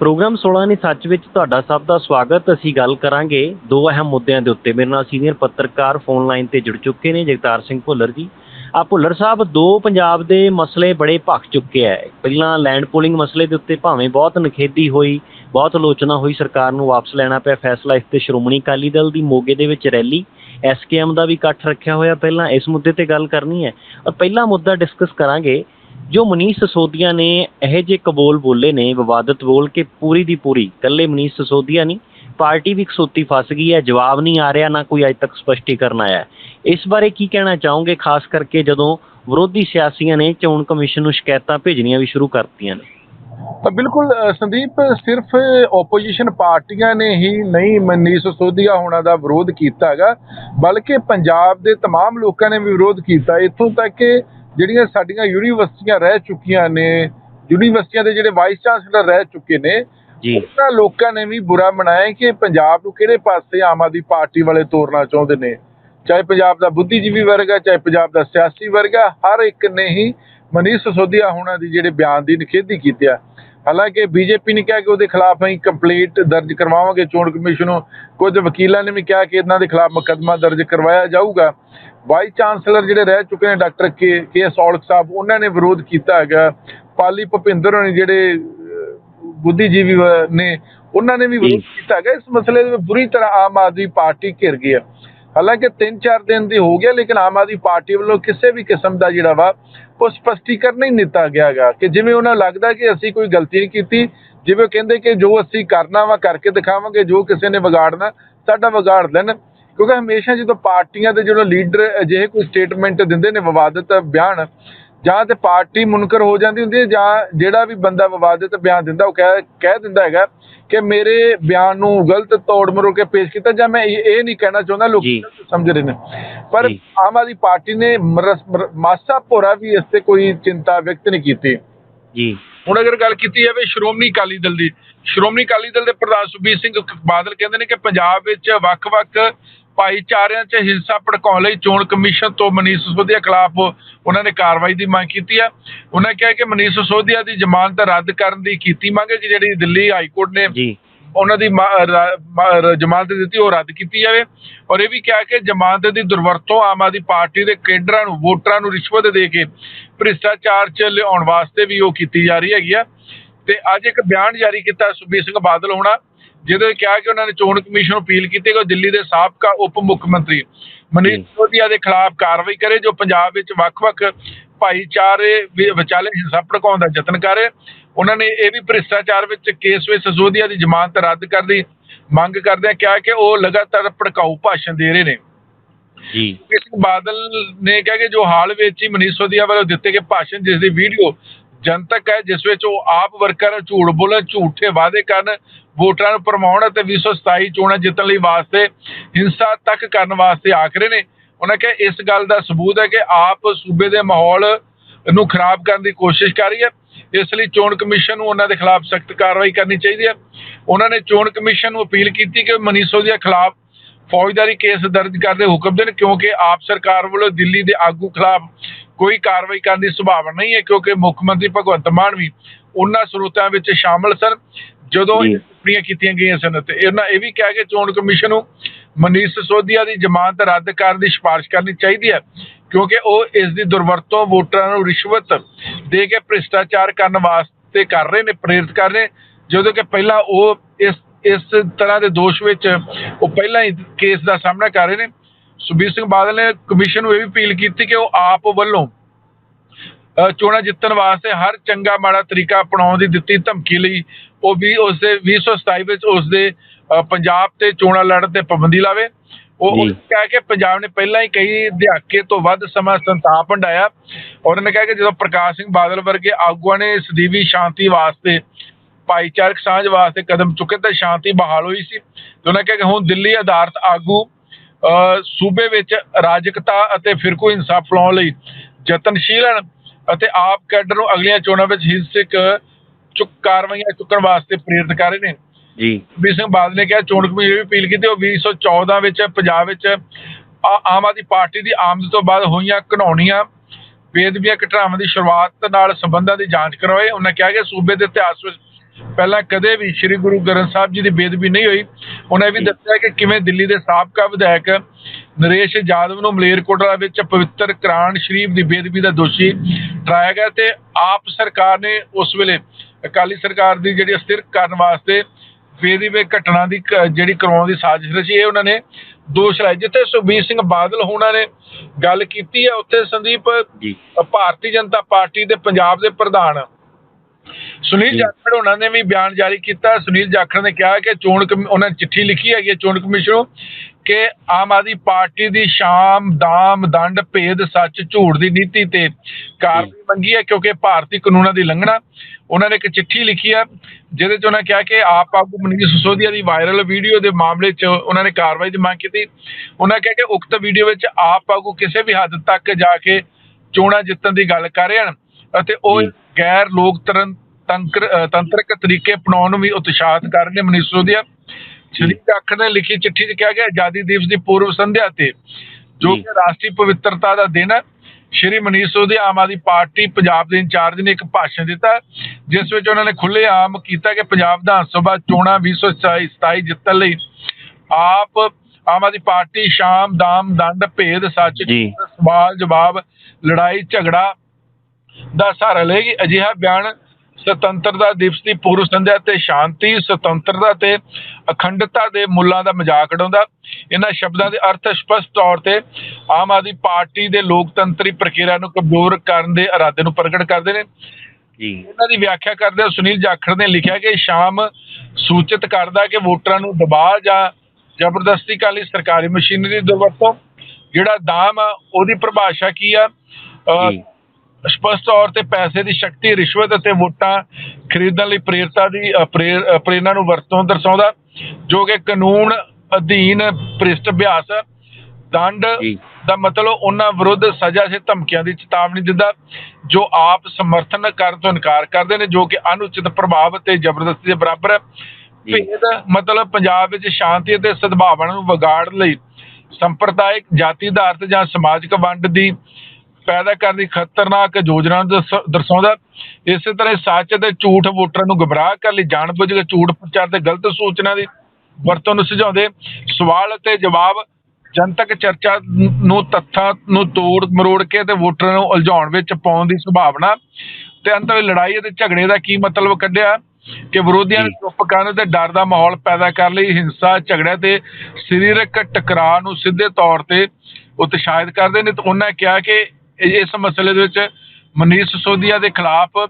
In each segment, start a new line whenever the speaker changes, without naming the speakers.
Programme 16 ਨੇ ਸੱਚ ਵਿੱਚ ਤੁਹਾਡਾ ਸਭ ਦਾ ਸਵਾਗਤ। ਅਸੀਂ ਗੱਲ ਕਰਾਂਗੇ ਦੋ ਅਹਿਮ ਮੁੱਦਿਆਂ ਦੇ ਉੱਤੇ। ਮੇਰੇ ਨਾਲ ਸੀਨੀਅਰ ਪੱਤਰਕਾਰ ਫੋਨ ਲਾਈਨ ਤੇ ਜੁੜ ਚੁੱਕੇ ਨੇ ਜਗਤਾਰ ਸਿੰਘ ਭੁੱਲਰ ਜੀ। ਆ ਭੁੱਲਰ ਸਾਹਿਬ, ਦੋ ਪੰਜਾਬ ਦੇ ਮਸਲੇ ਬੜੇ ਭਖ ਚੁੱਕੇ ਆ ਪਹਿਲਾਂ ਲੈਂਡ ਪੂਲਿੰਗ ਮਸਲੇ ਦੇ ਉੱਤੇ ਭਾਵੇਂ ਬਹੁਤ ਨਖੇਦੀ ਹੋਈ, ਬਹੁਤ ਆਲੋਚਨਾ ਹੋਈ ਸਰਕਾਰ ਨੂੰ ਵਾਪਸ ਲੈਣਾ ਪਿਆ ਫੈਸਲਾ। ਇਸ ਤੇ ਸ਼੍ਰੋਮਣੀ ਅਕਾਲੀ ਦਲ ਦੀ ਮੋਗੇ ਦੇ ਵਿੱਚ ਰੈਲੀ ਐਸਕੇਐਮ ਦਾ ਵੀ ਇਕੱਠ ਰੱਖਿਆ ਹੋਇਆ। ਪਹਿਲਾਂ ਇਸ ਮੁੱਦੇ ਤੇ ਗੱਲ ਕਰਨੀ ਹੈ ਔਰ ਪਹਿਲਾ ਮੁੱਦਾ ਡਿਸਕਸ ਕਰਾਂਗੇ ਜੋ ਮਨੀਸ਼ ਸਸੋਦੀਆ ਨੇ ਇਹ ਜੇ ਕਬੂਲ ਬੋਲੇ ਨੇ ਵਿਵਾਦਤ ਬੋਲ ਕੇ ਪੂਰੀ ਦੀ ਪੂਰੀ ਇਕੱਲੇ ਮਨੀਸ਼ ਸਸੋਦੀਆ ਨਹੀਂ ਪਾਰਟੀ ਵੀ ਖਸੋਤੀ ਫਸ ਗਈ ਹੈ ਜਵਾਬ ਨਹੀਂ ਆ ਰਿਹਾ ਨਾ ਕੋਈ ਅਜੇ ਤੱਕ ਸਪਸ਼ਟੀਕਰਨ ਆਇਆ ਹੈ। ਇਸ ਬਾਰੇ ਕੀ ਕਹਿਣਾ ਚਾਹੋਗੇ ਖਾਸ ਕਰਕੇ ਜਦੋਂ ਵਿਰੋਧੀ ਸਿਆਸੀਆਂ ਨੇ ਚੋਣ ਕਮਿਸ਼ਨ ਨੂੰ ਸ਼ਿਕਾਇਤਾਂ ਭੇਜਣੀਆਂ ਵੀ ਸ਼ੁਰੂ ਕਰਤੀਆਂ ਨੇ
ਤਾਂ ਬਿਲਕੁਲ ਅ, ਸੰਦੀਪ ਸਿਰਫ ਆਪੋਜੀਸ਼ਨ ਪਾਰਟੀਆਂ ਨੇ ਹੀ ਨਹੀਂ ਮਨੀਸ਼ ਸੋਧੀਆ ਹੋਣਾ ਦਾ ਵਿਰੋਧ ਕੀਤਾ ਹੈਗਾ ਬਲਕਿ ਪੰਜਾਬ ਦੇ तमाम ਲੋਕਾਂ ਨੇ ਵੀ ਵਿਰੋਧ ਕੀਤਾ ਇੱਥੋਂ ਤੱਕ ਕਿ ਜਿਹੜੀਆਂ ਸਾਡੀਆਂ ਯੂਨੀਵਰਸਿਟੀਆਂ ਰਹਿ ਚੁੱਕੀਆਂ ਨੇ ਯੂਨੀਵਰਸਿਟੀਆਂ ਦੇ ਜਿਹੜੇ ਵਾਈਸ ਚਾਂਸਲਰ ਰਹਿ ਚੁੱਕੇ ਨੇ
ਜੀ।
ਉਹਨਾਂ ਲੋਕਾਂ ਨੇ ਵੀ ਬੁਰਾ ਮਨਾਇਆ ਕਿ ਪੰਜਾਬ ਨੂੰ ਕਿਹੜੇ ਪਾਸੇ ਆਮ ਆਦਮੀ ਪਾਰਟੀ ਵਾਲੇ ਤੋਰਨਾ ਚਾਹੁੰਦੇ ਨੇ? ਚਾਹੇ ਪੰਜਾਬ ਦਾ ਬੁੱਧੀਜੀਵੀ ਵਰਗ ਹੈ ਚਾਹੇ ਪੰਜਾਬ ਦਾ ਸਿਆਸੀ ਵਰਗ ਹੈ ਹਰ ਇੱਕ ਨੇ ਹੀ ਮਨੀਸ਼ ਸਿਸੋਦੀਆ ਹੋਣਾ ਦੀ ਜਿਹੜੇ ਬਿਆਨ ਦੀ ਨਿਖੇਧੀ ਕੀਤੀ ਹੈ। ਹਾਲਾਂਕਿ ਬੀਜੇਪੀ ਨੇ ਕਿਹਾ ਕਿ ਉਹਦੇ ਖਿਲਾਫ ਅਸੀਂ ਕੰਪਲੀਟ ਦਰਜ ਕਰਵਾਵਾਂਗੇ ਚੋਣ ਕਮਿਸ਼ਨ ਨੂੰ। ਕੁਝ ਵਕੀਲਾਂ ਨੇ ਵੀ ਕਿਹਾ ਕਿ ਇਹਨਾਂ ਦੇ ਖਿਲਾਫ ਮੁਕੱਦਮਾ ਦਰਜ ਕਰਵਾਇਆ ਜਾਊਗਾ। ਵਾਈਸ ਚਾਂਸਲਰ ਜਿਹੜੇ ਰਹਿ ਚੁੱਕੇ ਨੇ ਡਾਕਟਰ ਕੇ ਕੇ ਔਲਖ ਸਾਹਿਬ ਉਹਨਾਂ ਨੇ ਵਿਰੋਧ ਕੀਤਾ ਹੈਗਾ। ਪਾਲੀ ਭੁਪਿੰਦਰ ਹੋਣੀ ਜਿਹੜੇ ਬੁੱਧੀਜੀਵੀ ਨੇ ਉਹਨਾਂ ਨੇ ਵੀ ਵਿਰੋਧ। ਕੀਤਾ ਹੈਗਾ। ਇਸ ਮਸਲੇ ਦੇ ਵਿੱਚ ਬੁਰੀ ਤਰ੍ਹਾਂ ਆਮ ਆਦਮੀ ਪਾਰਟੀ ਘਿਰ ਗਈ ਹੈ। ਹਾਲਾਂਕਿ 3-4 ਦਿਨ ਦੀ ਹੋ ਗਿਆ ਲੇਕਿਨ ਆਮ ਆਦਮੀ ਪਾਰਟੀ ਵੱਲੋਂ ਕਿਸੇ ਵੀ ਕਿਸਮ ਦਾ ਜਿਹੜਾ ਵਾ ਉਹ ਸਪਸ਼ਟੀਕਰਨ ਨਹੀਂ ਦਿੱਤਾ ਗਿਆ ਗਾ ਕਿ ਜਿਵੇਂ ਉਹਨਾਂ ਨੂੰ ਲੱਗਦਾ ਕਿ ਅਸੀਂ ਕੋਈ ਗਲਤੀ ਨਹੀਂ ਕੀਤੀ, ਜਿਵੇਂ ਉਹ ਕਹਿੰਦੇ ਕਿ ਜੋ ਅਸੀਂ ਕਰਨਾ ਵਾ ਕਰਕੇ ਦਿਖਾਵਾਂਗੇ, ਜੋ ਕਿਸੇ ਨੇ ਵਿਗਾੜਨਾ, ਸਾਡਾ ਵਿਗਾੜ ਲੈਣ। ਕਿਉਂਕਿ ਹਮੇਸ਼ਾ ਜਦੋਂ ਪਾਰਟੀਆਂ ਦੇ ਜਦੋਂ ਲੀਡਰ ਅਜਿਹੇ ਕੋਈ ਸਟੇਟਮੈਂਟ ਦਿੰਦੇ ਨੇ, ਵਿਵਾਦਤ ਬਿਆਨ ਜਾਂ ਤੇ ਪਾਰਟੀ ਮੁਨਕਰ ਹੋ ਜਾਂਦੀ ਹੁੰਦੀ ਹੈ ਜਾਂ ਜਿਹੜਾ ਵੀ ਬੰਦਾ ਵਿਵਾਦਿਤ ਬਿਆਨ ਦਿੰਦਾ ਉਹ ਕਹਿ ਕਹਿ ਦਿੰਦਾ ਹੈਗਾ ਕਿ ਮੇਰੇ ਬਿਆਨ ਨੂੰ ਗਲਤ ਤੋੜ ਮਰੋ ਕੇ ਪੇਸ਼ ਕੀਤਾ ਜਾਂ ਮੈਂ ਇਹ ਇਹ ਨਹੀਂ ਕਹਿਣਾ ਚਾਹੁੰਦਾ ਲੋਕ। ਸਮਝ ਰਹੇ ਨੇ ਪਰ। ਆਮ ਆਦਮੀ ਪਾਰਟੀ ਨੇ ਮਾਸਾ ਭੋਰਾ ਵੀ ਇਸ ਤੇ ਕੋਈ ਚਿੰਤਾ ਵਿਅਕਤ ਨਹੀਂ ਕੀਤੀ
ਜੀ
ਹੁਣ ਅਗਰ ਗੱਲ ਕੀਤੀ ਜਾਵੇ ਸ਼੍ਰੋਮਣੀ ਅਕਾਲੀ ਦਲ ਦੀ ਸ਼੍ਰੋਮਣੀ ਅਕਾਲੀ ਦਲ ਦੇ ਪ੍ਰਧਾਨ ਸੁਖਬੀਰ ਸਿੰਘ ਬਾਦਲ ਕਹਿੰਦੇ ਨੇ ਕਿ ਪੰਜਾਬ ਵਿੱਚ ਵੱਖ-ਵੱਖ ਭਾਈਚਾਰਿਆਂ 'ਚ ਹਿੰਸਾ ਭੜਕਾਉਣ ਲਈ ਚੋਣ ਕਮਿਸ਼ਨ ਤੋਂ ਮਨੀਸ਼ ਸਿਸੋਦੀਆ ਖਿਲਾਫ ਉਹਨਾਂ ਨੇ ਕਾਰਵਾਈ ਦੀ ਮੰਗ ਕੀਤੀ ਆ। ਉਹਨਾਂ ਕਿਹਾ ਕਿ ਮਨੀਸ਼ ਸਿਸੋਦੀਆ ਦੀ ਜ਼ਮਾਨਤ ਰੱਦ ਕਰਨ ਦੀ ਕੀਤੀ ਮੰਗ ਹੈ ਜਿਹੜੀ ਦਿੱਲੀ ਹਾਈ ਕੋਰਟ ਨੇ
ਜੀ।
ਉਹਨਾਂ ਦੀ ਜ਼ਮਾਨਤ ਦਿੱਤੀ ਉਹ ਰੱਦ ਕੀਤੀ ਜਾਵੇ। ਔਰ ਇਹ ਵੀ ਕਿਹਾ ਕਿ ਜ਼ਮਾਨਤ ਦੀ ਦੁਰਵਰਤੋਂ ਆਮ ਆਦਮੀ ਪਾਰਟੀ ਦੇ ਕੇਡਰਾਂ ਨੂੰ ਵੋਟਰਾਂ ਨੂੰ ਰਿਸ਼ਵਤ ਦੇ ਕੇ ਭ੍ਰਿਸ਼ਟਾਚਾਰ 'ਚ ਲਿਆਉਣ ਵਾਸਤੇ ਵੀ ਉਹ ਕੀਤੀ ਜਾ ਰਹੀ ਹੈਗੀ ਆ। ਤੇ ਅੱਜ ਇੱਕ ਬਿਆਨ ਜਾਰੀ ਕੀਤਾ ਸੁਖਬੀਰ ਸਿੰਘ ਬਾਦਲ ਹੋਣਾ। ਜਿਹਦੇ ਕਿਹਾ ਕਿ ਉਹਨਾਂ ਨੇ ਚੋਣ ਕਮਿਸ਼ਨ ਨੂੰ ਅਪੀਲ ਕੀਤੀ ਕਿ ਉਹ ਦਿੱਲੀ ਦੇ ਸਾਬਕਾ ਉਪ ਮੁੱਖ ਮੰਤਰੀ ਮਨੀਸ਼। ਸਿਸੋਦੀਆ ਦੇ ਖਿਲਾਫ ਕਾਰਵਾਈ ਕਰੇ ਜੋ ਪੰਜਾਬ ਵਿੱਚ ਵੱਖ-ਵੱਖ ਭਾਈਚਾਰੇ ਵਿਚਾਲੇ ਹਿੰਸਾ ਭੜਕਾਉਣ ਦਾ ਯਤਨ ਕਰ। ਉਹਨਾਂ ਨੇ ਇਹ ਵੀ ਭ੍ਰਿਸ਼ਟਾਚਾਰ ਵਿੱਚ ਕੇਸ ਵਿੱਚ ਸਿਸੋਦੀਆ ਦੀ ਜ਼ਮਾਨਤ ਰੱਦ ਕਰਨ ਦੀ ਮੰਗ ਕਰਦੇ ਆ ਕਿਹਾ ਕਿ ਉਹ ਲਗਾਤਾਰ ਭੜਕਾਊ ਭਾਸ਼ਣ ਦੇ ਰਹੇ ਨੇ।
ਜੀ।
ਸਿੰਘ ਬਾਦਲ ਨੇ ਕਿਹਾ ਕਿ ਜੋ ਹਾਲ ਵਿੱਚ ਹੀ ਮਨੀਸ਼ ਸਿਸੋਦੀਆ ਵੱਲੋਂ ਦਿੱਤੇ ਗਏ ਭਾਸ਼ਣ ਜਿਸ ਦੀ ਵੀਡੀਓ ਜਨਤਕ ਹੈ, ਜਿਸ ਵਿੱਚ ਉਹ ਆਪ ਵਰਕਰ, ਝੂਠ ਬੋਲਣ ਝੂਠੇ ਵਾਅਦੇ ਕਰਨ, ਵੋਟਰਾਂ ਨੂੰ ਭਰਮਾਉਣ ਅਤੇ 2027 ਚੋਣਾਂ ਜਿੱਤਣ ਲਈ ਵਾਸਤੇ, ਹਿੰਸਾ ਤੱਕ ਕਰਨ ਵਾਸਤੇ ਆਖ ਨੇ। ਉਹਨਾਂ ਕਿਹਾ, ਇਸ ਗੱਲ ਦਾ ਸਬੂਤ ਹੈ ਕਿ ਆਪ ਸੂਬੇ ਦੇ ਮਾਹੌਲ ਨੂੰ ਖਰਾਬ ਕਰਨ ਦੀ ਕੋਸ਼ਿਸ਼ ਕਰ ਰਹੀ ਹੈ। ਇਸ ਲਈ ਚੋਣ ਕਮਿਸ਼ਨ ਨੂੰ ਉਹਨਾਂ ਦੇ ਖਿਲਾਫ ਸਖਤ ਕਾਰਵਾਈ ਕਰਨੀ ਚਾਹੀਦੀ ਹੈ। ਉਹਨਾਂ ਨੇ ਚੋਣ ਕਮਿਸ਼ਨ ਨੂੰ ਅਪੀਲ ਕੀਤੀ ਕਿ ਮਨੀਸ਼ ਸਿਸੋਦੀਆ ਖਿਲਾਫ ਫੌਜਦਾਰੀ ਕੇਸ ਦਰਜ ਕਰਨ ਦੇ ਹੁਕਮ ਦੇਣ, ਕਿਉਂਕਿ ਆਪ ਸਰਕਾਰ ਵੱਲੋਂ ਦਿੱਲੀ ਦੇ ਆਗੂ ਖਿਲਾਫ ਕੋਈ ਕਾਰਵਾਈ ਕਰਨ ਦੀ ਸੰਭਾਵਨਾ ਨਹੀਂ ਹੈ ਕਿਉਂਕਿ ਮੁੱਖ ਮੰਤਰੀ ਭਗਵੰਤ ਮਾਨ ਵੀ ਉਹਨਾਂ ਸਰੋਤਾਂ ਵਿੱਚ ਸ਼ਾਮਲ ਸਨ ਜਦੋਂ ਟਿੱਪਣੀਆਂ ਕੀਤੀਆਂ ਗਈਆਂ ਸਨ ਤੇ ਇਹਨਾਂ ਇਹ ਵੀ ਕਿਹਾ ਕਿ ਚੋਣ ਕਮਿਸ਼ਨ ਨੂੰ ਮਨੀਸ਼ ਸਿਸੋਦੀਆ ਦੀ ਜ਼ਮਾਨਤ ਰੱਦ ਕਰਨ ਦੀ ਸਿਫਾਰਿਸ਼ ਕਰਨੀ ਚਾਹੀਦੀ ਹੈ ਕਿਉਂਕਿ ਉਹ ਇਸ ਦੀ ਦੁਰਵਰਤੋਂ ਵੋਟਰਾਂ ਨੂੰ ਰਿਸ਼ਵਤ ਦੇ ਕੇ ਭ੍ਰਿਸ਼ਟਾਚਾਰ ਕਰਨ ਵਾਸਤੇ ਕਰ ਰਹੇ ਨੇ ਪ੍ਰੇਰਿਤ ਕਰ ਰਹੇ ਜਦੋਂ ਕਿ ਪਹਿਲਾਂ ਉਹ ਇਸ ਇਸ ਤਰ੍ਹਾਂ ਦੇ ਦੋਸ਼ ਵਿੱਚ ਉਹ ਪਹਿਲਾਂ ਹੀ ਕੇਸ ਦਾ ਸਾਹਮਣਾ ਕਰ ਰਹੇ ਨੇ। ਸੁਖਬੀਰ ਸਿੰਘ ਬਾਦਲ ਨੇ ਕਮਿਸ਼ਨ ਨੂੰ ਇਹ ਵੀ ਅਪੀਲ ਕੀਤੀ ਕਿ ਉਹ ਆਪ ਵੱਲੋਂ ਚੋਣਾਂ ਜਿੱਤਣ ਵਾਸਤੇ ਹਰ ਚੰਗਾ ਮਾੜਾ ਤਰੀਕਾ ਅਪਣਾਉਣ ਦੀ ਦਿੱਤੀ ਧਮਕੀ ਲਈ ਉਹ ਵੀ ਉਸ ਦੇ 2027 ਵਿੱਚ ਉਸ ਦੇ ਪੰਜਾਬ ਤੇ ਚੋਣਾਂ ਲੜਨ ਤੇ ਪਾਬੰਦੀ ਲਾਵੇ। ਉਹ ਕਿਹਾ ਕਿ ਪੰਜਾਬ ਨੇ ਪਹਿਲਾਂ ਹੀ ਕਈ ਦਹਾਕੇ ਤੋਂ ਵੱਧ ਸਮਾਂ ਸੰਤਾਪ ਹੰਡਾਇਆ ਔਰ ਉਹਨੇ ਕਿਹਾ ਕਿ ਜਦੋਂ ਪ੍ਰਕਾਸ਼ ਸਿੰਘ ਬਾਦਲ ਵਰਗੇ ਆਗੂਆਂ ਨੇ ਸਦੀਵੀ ਸ਼ਾਂਤੀ ਵਾਸਤੇ ਭਾਈਚਾਰਕ ਸਾਂਝ ਵਾਸਤੇ ਕਦਮ ਚੁੱਕੇ ਤਾਂ ਸ਼ਾਂਤੀ ਬਹਾਲ ਹੋਈ ਸੀ। ਤੇ ਉਹਨਾਂ ਕਿਹਾ ਕਿ ਹੁਣ ਦਿੱਲੀ ਆਧਾਰਿਤ ਆਗੂ ਸੂਬੇ ਵਿੱਚ ਅਰਾਜਕਤਾ ਅਤੇ ਫਿਰਕੂ ਹਿੰਸਾ ਫੈਲਾਉਣ ਲਈ ਯਤਨਸ਼ੀਲ ਹਨ ਅਤੇ ਆਪ ਕੈਡਰ ਨੂੰ ਅਗਲੀਆਂ ਚੋਣਾਂ ਵਿੱਚ ਹਿੰਸਕ ਚੁੱਕ ਕਾਰਵਾਈਆਂ ਚੁੱਕਣ ਵਾਸਤੇ ਪ੍ਰੇਰਿਤ ਕਰ ਰਹੇ ਨੇ।
ਜੀ।
ਸੁਖਬੀਰ ਸਿੰਘ ਬਾਦਲ ਨੇ ਕਿਹਾ ਚੋਣ ਕਮਿਸ਼ਨ ਇਹ ਵੀ ਅਪੀਲ ਕੀਤੀ ਉਹ 2014 ਵਿੱਚ ਪੰਜਾਬ ਵਿੱਚ ਆਮ ਆਦਮੀ ਪਾਰਟੀ ਦੀ ਆਮਦ ਤੋਂ ਬਾਅਦ ਹੋਈਆਂ ਘਿਨਾਉਣੀਆਂ ਬੇਦਬੀਆਂ ਘਟਨਾਵਾਂ ਦੀ ਸ਼ੁਰੂਆਤ ਨਾਲ ਸੰਬੰਧਾਂ ਦੀ ਜਾਂਚ ਕਰਵਾਏ। ਉਹਨਾਂ ਕਿਹਾ ਕਿ ਸੂਬੇ ਦੇ ਇਤਿਹਾਸ ਵਿੱਚ ਪਹਿਲਾਂ ਕਦੇ ਵੀ ਸ੍ਰੀ ਗੁਰੂ ਗ੍ਰੰਥ ਸਾਹਿਬ ਜੀ ਦੀ ਬੇਦਬੀ ਨਹੀਂ ਹੋਈ। ਉਹਨਾਂ ਵੀ। ਦੱਸਿਆ ਕਿ ਕਿਵੇਂ ਦਿੱਲੀ ਦੇ ਸਾਬਕਾ ਵਿਧਾਇਕ ਨਰੇਸ਼ ਯਾਦਵ ਨੂੰ ਮਲੇਰਕੋਟਲਾ ਵਿੱਚ ਪਵਿੱਤਰ ਕੁਰਾਨ ਸ਼ਰੀਫ ਦੀ ਬੇਦਬੀ ਦਾ ਦੋਸ਼ੀ ਠਹਿਰਾਇਆ ਗਿਆ ਤੇ ਆਪ ਸਰਕਾਰ ਨੇ ਉਸ ਵੇਲੇ ਅਕਾਲੀ ਸਰਕਾਰ ਦੀ ਜਿਹੜੀ ਅਸਥਿਰ ਕਰਨ ਵਾਸਤੇ ਬੇਦਬੀ ਘਟਨਾ ਦੀ ਜਿਹੜੀ ਕਰਾਉਣ ਦੀ ਸਾਜ਼ਿਸ਼ ਰਚੀ ਇਹ ਉਹਨਾਂ ਨੇ ਦੋਸ਼ ਲਾਏ। ਜਿੱਥੇ ਸੁਖਬੀਰ ਸਿੰਘ ਬਾਦਲ ਹੋਣਾ ਨੇ ਗੱਲ ਕੀਤੀ ਹੈ ਉੱਥੇ ਸੰਦੀਪ ਭਾਰਤੀ ਜਨਤਾ ਪਾਰਟੀ ਦੇ ਪੰਜਾਬ ਦੇ ਪ੍ਰਧਾਨ ਸੁਨੀਲ। ਜਾਖੜ ਉਹਨਾਂ ਨੇ ਵੀ ਬਿਆਨ ਜਾਰੀ ਕੀਤਾ ਸੁਨੀਲ ਜਾਖੜ ਨੇ ਕਿਹਾ ਕਿ ਚੋਣ ਉਹਨਾਂ ਨੇ ਚਿੱਠੀ ਲਿਖੀ ਹੈਗੀ ਹੈ ਚੋਣ ਕਮਿਸ਼ਨ ਨੂੰ ਕਿ ਆਮ ਆਦਮੀ ਪਾਰਟੀ ਦੀ ਸ਼ਾਮ ਦਾਮ ਦੰਡ ਭੇਦ ਸੱਚ ਝੂਠ ਦੀ ਨੀਤੀ ਤੇ ਕਾਰਵਾਈ ਮੰਗੀ ਹੈ ਕਿਉਂਕਿ ਭਾਰਤੀ ਕਾਨੂੰਨਾਂ ਦੀ ਲੰਘਣਾ ਉਹਨਾਂ ਨੇ ਇੱਕ ਚਿੱਠੀ ਲਿਖੀ ਹੈ ਜਿਹਦੇ 'ਚ ਉਹਨਾਂ ਕਿਹਾ ਕਿ ਆਪ ਆਗੂ ਮਨੀਸ਼ ਸਿਸੋਦੀਆ ਦੀ ਵਾਇਰਲ ਵੀਡੀਓ ਦੇ ਮਾਮਲੇ 'ਚ ਉਹਨਾਂ ਨੇ ਕਾਰਵਾਈ ਦੀ ਮੰਗ ਕੀਤੀ ਉਹਨਾਂ ਕਿਹਾ ਕਿ ਉਕਤ ਵੀਡੀਓ ਵਿੱਚ ਆਪ ਆਗੂ ਕਿਸੇ ਵੀ ਹੱਦ ਤੱਕ ਜਾ ਕੇ ਚੋਣਾਂ ਜਿੱਤਣ ਦੀ ਗੱਲ ਕਰ ਰਹੇ ਹਨ ਅਤੇ ਉਹ। ਗੈਰ ਲੋਕਤੰਤਰ ਤੰਤਰ ਤੰਤਰਕ ਤਰੀਕੇ ਅਪਣਾਉਣ ਨੂੰ ਵੀ ਉਤਸ਼ਾਹਿਤ ਕਰ ਰਹੇ ਮਨੀਸ਼ ਸਿਸੋਦੀਆ ਸ਼੍ਰੀ ਜਾਖੜ ਨੇ ਲਿਖੀ ਚਿੱਠੀ 'ਚ ਕਿਹਾ ਗਿਆ ਆਜ਼ਾਦੀ ਦਿਵਸ ਦੀ ਪੂਰਵ ਸੰਧਿਆ ਤੇ ਜੋ। ਕਿ ਰਾਸ਼ਟਰੀ ਪਵਿੱਤਰਤਾ ਦਾ ਦਿਨ ਹੈ ਸ਼੍ਰੀ ਮਨੀਸ਼ ਸਿਸੋਦੀਆ ਆਮ ਆਦਮੀ ਪਾਰਟੀ ਪੰਜਾਬ ਦੇ ਇੰਚਾਰਜ ਨੇ ਇੱਕ ਭਾਸ਼ਣ ਦਿੱਤਾ ਜਿਸ ਵਿੱਚ ਉਹਨਾਂ ਨੇ ਖੁੱਲ੍ਹੇਆਮ ਕੀਤਾ ਕਿ ਪੰਜਾਬ ਵਿਧਾਨ ਸਭਾ ਚੋਣਾਂ 2027 ਜਿੱਤਣ ਲਈ ਆਪ ਆਮ ਆਦਮੀ ਪਾਰਟੀ ਸ਼ਾਮ ਦਾਮ ਦੰਡ ਭੇਦ ਸੱਚ। ਸਵਾਲ ਜਵਾਬ ਲੜਾਈ ਝਗੜਾ ਦਾ ਸਹਾਰਾ ਲਏਗੀ ਅਜਿਹਾ ਬਿਆਨ ਸੁਤੰਤਰਤਾ ਦਿਵਸ ਦੀ ਪੂਰਵ ਸੰਧਿਆ ਤੇ ਸ਼ਾਂਤੀ ਸੁਤੰਤਰਤਾ ਤੇ ਅਖੰਡਤਾ ਦੇ ਮੁੱਲਾਂ ਦਾ ਮਜ਼ਾਕ ਉਡਾਉਂਦਾ। ਇਹਨਾਂ ਸ਼ਬਦਾਂ ਦੇ ਅਰਥ ਸਪਸ਼ਟ ਤੌਰ ਤੇ ਆਮ ਆਦਮੀ ਪਾਰਟੀ ਦੇ ਲੋਕਤੰਤਰੀ ਪ੍ਰਕਿਰਿਆ ਨੂੰ ਕਮਜ਼ੋਰ ਕਰਨ ਦੇ ਇਰਾਦੇ ਨੂੰ ਪ੍ਰਗਟ ਕਰਦੇ ਨੇ।
ਜੀ।
ਇਹਨਾਂ ਦੀ ਵਿਆਖਿਆ ਕਰਦੇ ਹੋਏ ਸੁਨੀਲ ਜਾਖੜ ਨੇ ਲਿਖਿਆ ਕਿ ਸ਼ਾਮ ਸੂਚਿਤ ਕਰਦਾ ਕਿ ਵੋਟਰਾਂ ਨੂੰ ਦਬਾਅ ਜਾਂ ਜ਼ਬਰਦਸਤੀ ਕਰਨ ਲਈ ਸਰਕਾਰੀ ਮਸ਼ੀਨਰੀ ਦੀ ਦੁਰਵਰਤੋਂ ਜਿਹੜਾ ਦਾਮ ਆ ਉਹਦੀ ਪਰਿਭਾਸ਼ਾ ਕੀ ਆ? ਸਪਸ਼ਟ ਤੌਰ ਤੇ ਪੈਸੇ ਦੀ ਸ਼ਕਤੀ ਰਿਸ਼ਵਤ ਅਤੇ ਵੋਟਾਂ ਖਰੀਦਣ ਲਈ ਪ੍ਰੇਰਤਾ ਦੀ ਅ, ਪ੍ਰੇਰ- ਅ, ਪ੍ਰੇਰਨਾ ਨੂੰ ਵਰਤੋਂ ਦਰਸਾਉਂਦਾ ਜੋ ਕਿ ਕਾਨੂੰਨ ਅਧੀਨ ਭ੍ਰਿਸ਼ਟ ਅਭਿਆਸ। ਦੰਡ ਦਾ ਮਤਲਬ ਉਹਨਾਂ ਵਿਰੁੱਧ ਸਜ਼ਾ ਸੇ ਧਮਕੀਆਂ ਦੀ ਚੇਤਾਵਨੀ ਦਿੰਦਾ ਜੋ ਆਪ ਸਮਰਥਨ ਕਰਨ ਤੋਂ ਇਨਕਾਰ ਕਰਦੇ ਨੇ ਜੋ ਕਿ ਅਨੁਚਿਤ ਪ੍ਰਭਾਵ ਤੇ ਜ਼ਬਰਦਸਤੀ ਦੇ ਬਰਾਬਰ ਹੈ। ਭੇਦ ਮਤਲਬ ਪੰਜਾਬ ਵਿੱਚ ਸ਼ਾਂਤੀ ਅਤੇ ਸਦਭਾਵਨਾ ਨੂੰ ਵਿਗਾੜਨ ਲਈ ਸੰਪਰਦਾਇਕ ਜਾਤੀ ਆਧਾਰਿਤ ਜਾਂ ਸਮਾਜਿਕ ਵੰਡ ਦੀ ਪੈਦਾ ਕਰਨ ਦੀ ਖਤਰਨਾਕ ਯੋਜਨਾ ਨੂੰ ਦਰਸਾ- ਦਰਸਾਉਂਦਾ ਇਸੇ ਤਰ੍ਹਾਂ ਸੱਚ ਅਤੇ ਝੂਠ ਵੋਟਰਾਂ ਨੂੰ ਗੁੰਮਰਾਹ ਕਰਨ ਲਈ ਜਾਣਬੁੱਝ ਕੇ ਝੂਠ ਪ੍ਰਚਾਰ ਤੇ ਗਲਤ ਸੂਚਨਾ ਦੀ ਵਰਤੋਂ ਨੂੰ ਸੁਝਾਉਂਦੇ ਸਵਾਲ ਅਤੇ ਜਵਾਬ ਜਨਤਕ ਚਰਚਾ ਨੂੰ ਤੱਥਾਂ ਨੂੰ ਤੋੜ ਮਰੋੜ ਕੇ ਤੇ ਵੋਟਰਾਂ ਨੂੰ ਉਲਝਾਉਣ ਵਿੱਚ ਪਾਉਣ ਦੀ ਸੰਭਾਵਨਾ ਤੇ ਅੰਤ ਵਿੱਚ ਲੜਾਈ ਅਤੇ ਝਗੜੇ ਦਾ ਕੀ ਮਤਲਬ ਕੱਢਿਆ ਕਿ ਵਿਰੋਧੀਆਂ ਨੂੰ। ਚੁੱਪ ਕਰਨ ਤੇ ਡਰ ਦਾ ਮਾਹੌਲ ਪੈਦਾ ਕਰਨ ਲਈ ਹਿੰਸਾ ਝਗੜਾ ਤੇ ਸਰੀਰਕ ਟਕਰਾਅ ਨੂੰ ਸਿੱਧੇ ਤੌਰ ਤੇ ਉਤਸ਼ਾਹਿਤ ਕਰਦੇ ਨੇ ਤੇ ਉਹਨਾਂ ਕਿਹਾ ਕਿ ਇਸ ਮਸਲੇ ਦੇ ਵਿੱਚ ਮਨੀਸ਼ ਸਿਸੋਦੀਆ ਦੇ ਖਿਲਾਫ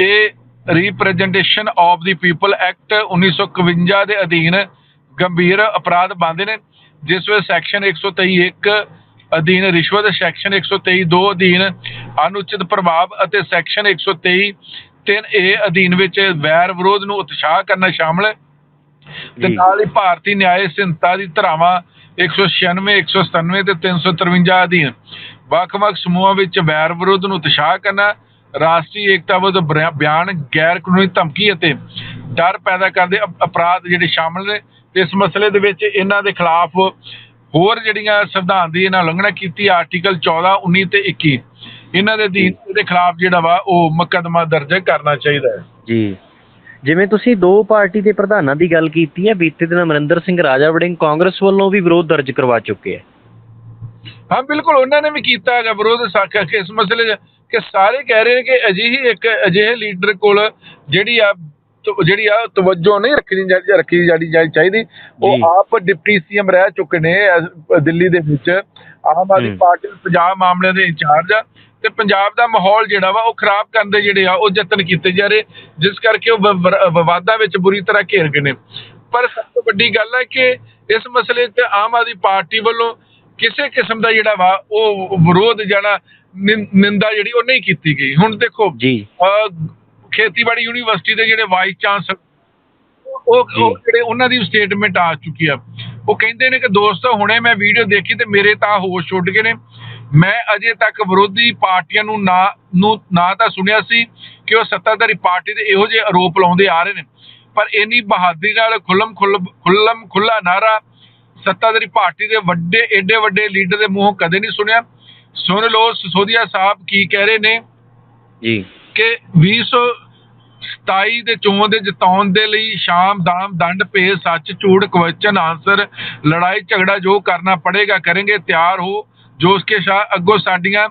ਇਹ representation of the people act 1951 ਦੇ ਅਧੀਨ ਗੰਭੀਰ ਅਪਰਾਧ ਬਣਦੇ ਨੇ ਜਿਸ ਵਿੱਚ ਸੈਕਸ਼ਨ 123 ਇੱਕ ਅਧੀਨ ਰਿਸ਼ਵਤ ਸੈਕਸ਼ਨ 123 ਦੋ ਅਧੀਨ ਅਨੁਚਿਤ ਪ੍ਰਭਾਵ ਅਤੇ ਸੈਕਸ਼ਨ 123 ਤਿੰਨ ਏ ਅਧੀਨ ਵਿੱਚ ਵੈਰ ਵਿਰੋਧ ਨੂੰ ਉਤਸ਼ਾਹ ਕਰਨਾ ਸ਼ਾਮਲ ਹੈ ਤੇ। ਨਾਲ ਹੀ ਭਾਰਤੀ ਨਿਆਇ ਸੰਹਿਤਾ ਦੀ ਧਾਰਾਵਾਂ 196 197 ਤੇ 353 ਅਧੀਨ ਵੱਖ-ਵੱਖ ਸਮੂਹਾਂ ਵਿੱਚ ਵੈਰ ਵਿਰੋਧ ਨੂੰ ਉਤਸ਼ਾਹ ਕਰਨਾ, ਰਾਸ਼ਟਰੀ ਏਕਤਾ ਵਿਰੁੱਧ ਬਿਆਨ, ਗੈਰ ਕਾਨੂੰਨੀ ਧਮਕੀ ਅਤੇ ਡਰ ਪੈਦਾ ਕਰਦੇ ਅਪਰਾਧ ਜਿਹੜੇ ਸ਼ਾਮਲ ਨੇ, ਇਸ ਮਸਲੇ ਦੇ ਵਿੱਚ ਇਹਨਾਂ ਦੇ ਖਿਲਾਫ ਹੋਰ ਜਿਹੜੀਆਂ ਸੰਵਿਧਾਨ ਦੀ ਇਹਨਾਂ ਉਲੰਘਣਾ ਕੀਤੀ, ਆਰਟੀਕਲ 14 19 ਤੇ 21 ਇਹਨਾਂ ਦੇ ਅਧੀਨ ਦੇ ਖਿਲਾਫ ਜਿਹੜਾ ਵਾ, ਉਹ ਮੁਕੱਦਮਾ ਦਰਜ ਕਰਨਾ ਚਾਹੀਦਾ ਹੈ।
ਜੀ। ਜਿਵੇਂ ਤੁਸੀਂ ਦੋ ਪਾਰਟੀ ਦੇ ਪ੍ਰਧਾਨਾਂ ਦੀ ਗੱਲ ਕੀਤੀ ਹੈ, ਬੀਤੇ ਦਿਨ ਅਮਰਿੰਦਰ ਸਿੰਘ ਰਾਜਾ ਵੜਿੰਗ ਕਾਂਗਰਸ ਵੱਲੋਂ ਵੀ ਵਿਰੋਧ ਦਰਜ ਕਰਵਾ ਚੁੱਕੇ ਹੈ।
ਹਾਂ ਬਿਲਕੁਲ ਉਹਨਾਂ ਨੇ ਵੀ ਕੀਤਾ ਹੈਗਾ ਵਿਰੋਧ ਸਾਖਾ ਕਿ ਇਸ ਮਸਲੇ 'ਚ ਕਿ ਸਾਰੇ ਕਹਿ ਰਹੇ ਨੇ ਕਿ ਅਜਿਹੀ ਇੱਕ ਅਜਿਹੇ ਲੀਡਰ ਕੋਲ ਜਿਹੜੀ ਆ ਤ- ਜਿਹੜੀ ਆ ਤਵੱਜੋ ਨਹੀਂ ਰੱਖਣੀ ਜਾ- ਰੱਖੀ ਜਾਣੀ ਚਾਹੀਦੀ। ਉਹ। ਆਪ ਡਿਪਟੀ ਸੀਐਮ ਰਹਿ ਚੁੱਕੇ ਨੇ ਦਿੱਲੀ ਦੇ ਵਿੱਚ। ਆਮ ਆਦਮੀ
ਹੂੰ।
ਪਾਰਟੀ ਦੇ ਪੰਜਾਬ ਮਾਮਲਿਆਂ ਦੇ ਇੰਚਾਰਜ ਆ। ਤੇ ਪੰਜਾਬ ਦਾ ਮਾਹੌਲ ਜਿਹੜਾ ਵਾ ਉਹ ਖਰਾਬ ਕਰਨ ਦੇ ਜਿਹੜੇ ਆ ਉਹ ਯਤਨ ਕੀਤੇ ਜਾ ਰਹੇ। ਜਿਸ ਕਰਕੇ ਉਹ ਵ- ਵਰ- ਵਿਵਾਦਾਂ ਵਿੱਚ ਬੁਰੀ ਤਰ੍ਹਾਂ ਘੇਰ ਗਏ ਨੇ। ਪਰ ਸਭ ਤੋਂ ਵੱਡੀ ਗੱਲ ਹੈ ਕਿ ਇਸ ਮਸਲੇ ਤੇ ਆਮ ਆਦਮੀ ਪਾਰਟੀ ਵੱਲੋਂ ਕਿਸੇ ਕਿਸਮ ਦਾ ਜਿਹੜਾ ਵਾ ਉਹ ਵਿਰੋਧ ਨਿੰ- ਨਿੰਦਾ ਜਿਹੜੀ ਉਹ ਨਹੀਂ ਕੀਤੀ ਗਈ। ਹੁਣ ਦੇਖੋ
ਜੀ।
ਖੇਤੀਬਾੜੀ ਯੂਨੀਵਰਸਿਟੀ ਦੇ ਜਿਹੜੇ ਵਾਈਸ ਚਾਂਸਲਰ ਉਹ। ਜਿਹੜੇ ਉਹਨਾਂ ਦੀ ਸਟੇਟਮੈਂਟ ਆ ਚੁੱਕੀ ਆ। ਉਹ ਕਹਿੰਦੇ ਨੇ ਕਿ ਦੋਸਤੋ ਹੁਣੇ ਮੈਂ ਵੀਡੀਓ ਦੇਖੀ ਤੇ ਮੇਰੇ ਤਾਂ ਹੋਸ਼ ਉੱਡ ਗਏ ਨੇ। ਮੈਂ ਅਜੇ ਤੱਕ ਵਿਰੋਧੀ ਪਾਰਟੀਆਂ ਨੂੰ ਨਾ ਨੂੰ ਨਾ ਤਾਂ ਸੁਣਿਆ ਸੀ ਕਿ ਉਹ ਸੱਤਾਧਾਰੀ ਪਾਰਟੀ ਦੇ ਇਹੋ ਜਿਹੇ ਆਰੋਪ ਲਾਉਂਦੇ ਆ ਰਹੇ ਨੇ। ਪਰ ਇੰਨੀ ਬਹਾਦਰੀ ਨਾਲ ਖੁੱਲਮ ਖੁੱਲ ਖੁੱਲਮ ਖੁੱਲਾ ਨਾਰਾ ਸੱਤਾਧਾਰੀ ਪਾਰਟੀ ਦੇ ਵੱਡੇ ਏਡੇ ਵੱਡੇ ਲੀਡਰ ਦੇ ਮੂੰਹੋਂ ਕਦੇ ਨਹੀਂ ਸੁਣਿਆ। ਸੁਣ ਲਓ ਸਿਸੋਦੀਆ ਸਾਹਿਬ ਕੀ ਕਹਿ ਰਹੇ ਨੇ
ਜੀ।
ਕਿ 27 ਦੇ ਚੋਣ ਦੇ ਜਿਤਾਉਣ ਦੇ ਲਈ ਸ਼ਾਮ ਦਾਮ ਦੰਡ ਭੇਦ ਸੱਚ ਝੂਠ ਕੁਐਸਚਨ ਆਨਸਰ ਲੜਾਈ ਝਗੜਾ ਜੋ ਕਰਨਾ ਪੜੇਗਾ ਕਰਾਂਗੇ ਤਿਆਰ ਹੋ। ਜੋ ਉਸਕੇ ਸ਼ਾ ਅੱਗੋਂ ਸਾਡੀਆਂ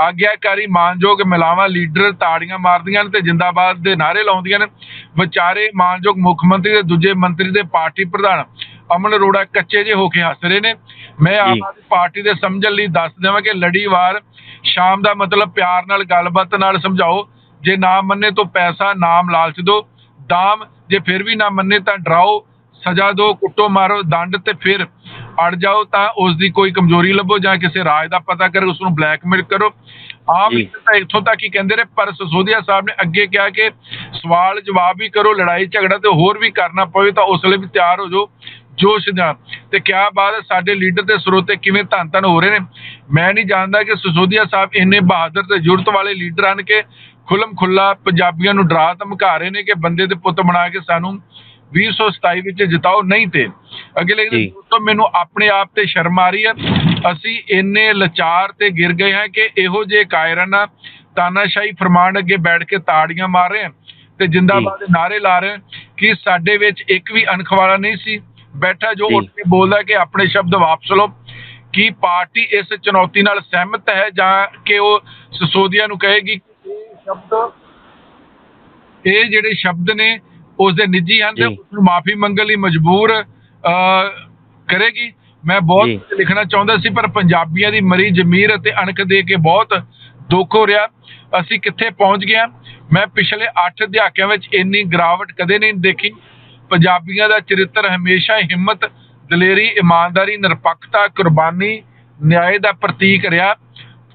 ਆਗਿਆਕਾਰੀ ਮਾਨਯੋਗ ਮਿਲਾਵਾਂ ਲੀਡਰ ਤਾੜੀਆਂ ਮਾਰਦੀਆਂ ਨੇ ਤੇ ਜਿੰਦਾਬਾਦ ਦੇ ਨਾਰੇ ਲਾਉਂਦੀਆਂ ਨੇ। ਵਿਚਾਰੇ ਮਾਨਯੋਗ ਮੁੱਖ ਮੰਤਰੀ ਤੇ ਦੂਜੇ ਮੰਤਰੀ ਦੇ ਪਾਰਟੀ ਪ੍ਰਧਾਨ ਅਮਨ ਅਰੋੜਾ ਕੱਚੇ ਜੇ ਹੋ ਕੇ ਹੱਸ ਰਹੇ ਨੇ। ਮੈਂ ਆਮ। ਆਦਮੀ ਪਾਰਟੀ ਦੇ ਸਮਝਣ ਲਈ ਦੱਸ ਦੇਵਾਂ ਕਿ ਲੜੀਵਾਰ ਸ਼ਾਮ ਦਾ ਮਤਲਬ ਪਿਆਰ ਨਾਲ ਗੱਲਬਾਤ ਨਾਲ ਸਮਝਾਓ। ਜੇ ਨਾ ਮੰਨੇ ਤਾਂ ਪੈਸਾ ਨਾਮ ਲਾਲਚ ਦਿਓ। ਦਾਮ ਜੇ ਫਿਰ ਵੀ ਨਾ ਮੰਨੇ ਤਾਂ ਡਰਾਓ। ਸਜ਼ਾ ਦਿਓ ਕੁੱਟੋ ਮਾਰੋ ਦੰਡ ਤੇ ਫਿਰ ਅੜ ਜਾਓ ਤਾਂ ਉਸ ਦੀ ਕੋਈ ਕਮਜ਼ੋਰੀ ਲੱਭੋ ਜਾਂ ਕਿਸੇ ਰਾਜ ਦਾ ਪਤਾ ਕਰੋ ਉਸ ਨੂੰ ਬਲੈਕਮੇਲ ਕਰੋ। ਆਮ। ਤਾਂ ਇੱਥੋਂ ਤੱਕ ਹੀ ਕਹਿੰਦੇ ਰਹੇ ਪਰ ਸਸੋਦੀਆ ਸਾਹਿਬ ਨੇ ਅੱਗੇ ਕਿਹਾ ਕਿ ਸਵਾਲ ਜਵਾਬ ਵੀ ਕਰੋ ਲੜਾਈ ਝਗੜਾ ਤੇ ਹੋਰ ਵੀ ਕਰਨਾ ਪਵੇ ਤਾਂ ਉਸ ਲਈ ਵੀ ਤਿਆਰ ਹੋ ਜਾਓ। ਜੋਸ਼ ਨਾਲ। ਤੇ ਕਿਆ ਬਾਤ ਹੈ ਸਾਡੇ ਲੀਡਰ ਤੇ ਸਰੋਤੇ ਕਿਵੇਂ ਧੰਨ ਧੰਨ ਹੋ ਰਹੇ ਨੇ। ਮੈਂ ਨਹੀਂ ਜਾਣਦਾ ਕਿ ਸਸੋਦੀਆ ਸਾਹਿਬ ਇੰਨੇ ਬਹਾਦਰ ਤੇ ਜੁਰਤ ਵਾਲੇ ਲੀਡਰ ਹਨ ਕਿ ਖੁੱਲਮ ਖੁੱਲਾ ਪੰਜਾਬੀਆਂ ਨੂੰ ਡਰਾ ਧਮਕਾ ਰਹੇ ਨੇ ਕਿ ਬੰਦੇ ਦੇ ਪੁੱਤ ਬਣਾ ਕੇ ਸਾਨੂੰ 2027 ਵਿੱਚ ਜਿਤਾਓ ਨਹੀਂ ਤੇ। ਅਗਲੇ ਦਿਨ
ਜੀ।
ਦੋਸਤੋ ਮੈਨੂੰ ਆਪਣੇ ਆਪ ਤੇ ਸ਼ਰਮ ਆ ਰਹੀ ਹੈ। ਅਸੀਂ ਇੰਨੇ ਲਾਚਾਰ ਤੇ ਗਿਰ ਗਏ ਹਾਂ ਕਿ ਇਹੋ ਜਿਹੇ ਕਾਇਰਾਨਾ ਤਾਨਾਸ਼ਾਹੀ ਫਰਮਾਨ ਅੱਗੇ ਬੈਠ ਕੇ ਤਾੜੀਆਂ ਮਾਰ ਰਹੇ ਹਾਂ। ਤੇ ਜਿੰਦਾਬਾਦ ਦੇ ਨਾਰੇ ਲਾ ਰਹੇ ਕਿ ਸਾਡੇ ਵਿੱਚ ਇੱਕ ਵੀ ਅਣਖ ਵਾਲਾ ਨਹੀਂ ਸੀ। ਬੈਠਾ ਜੋ। ਉੱਠ ਕੇ ਬੋਲਦਾ ਕਿ ਆਪਣੇ ਸ਼ਬਦ ਵਾਪਸ ਲਓ ਕੀ ਪਾਰਟੀ ਇਸ ਚੁਣੌਤੀ ਨਾਲ ਸਹਿਮਤ ਹੈ ਜਾਂ ਕਿ ਉਹ ਸਸੋਦੀਆ ਨੂੰ ਕਹੇਗੀ ਕਿ ਇਹ ਸ਼ਬਦ ਇਹ ਜਿਹੜੇ ਸ਼ਬਦ ਨੇ ਉਸ ਦੇ ਨਿੱਜੀ ਹਨ ਤੇ। ਉਸ ਨੂੰ ਮਾਫੀ ਮੰਗਣ ਲਈ ਮਜਬੂਰ ਕਰੇਗੀ। ਮੈਂ ਬਹੁਤ ਲਿਖਣਾ ਚਾਹੁੰਦਾ ਸੀ ਪਰ ਪੰਜਾਬੀਆਂ ਦੀ ਮਰੀ ਜ਼ਮੀਰ ਅਤੇ ਅਣਖ ਦੇ ਕੇ ਬਹੁਤ ਦੁੱਖ ਹੋ ਰਿਹਾ। ਅਸੀਂ ਕਿੱਥੇ ਪਹੁੰਚ ਗਏ ਮੈਂ ਪਿਛਲੇ 8 ਦਹਾਕਿਆਂ ਵਿੱਚ ਇੰਨੀ ਗਿਰਾਵਟ ਕਦੇ ਨਹੀਂ ਦੇਖੀ। ਪੰਜਾਬੀਆਂ ਦਾ ਚਰਿੱਤਰ ਹਮੇਸ਼ਾ ਹਿੰਮਤ, ਦਲੇਰੀ, ਇਮਾਨਦਾਰੀ, ਨਿਰਪੱਖਤਾ, ਕੁਰਬਾਨੀ, ਨਿਆਂ ਦਾ ਪ੍ਰਤੀਕ ਰਿਹਾ।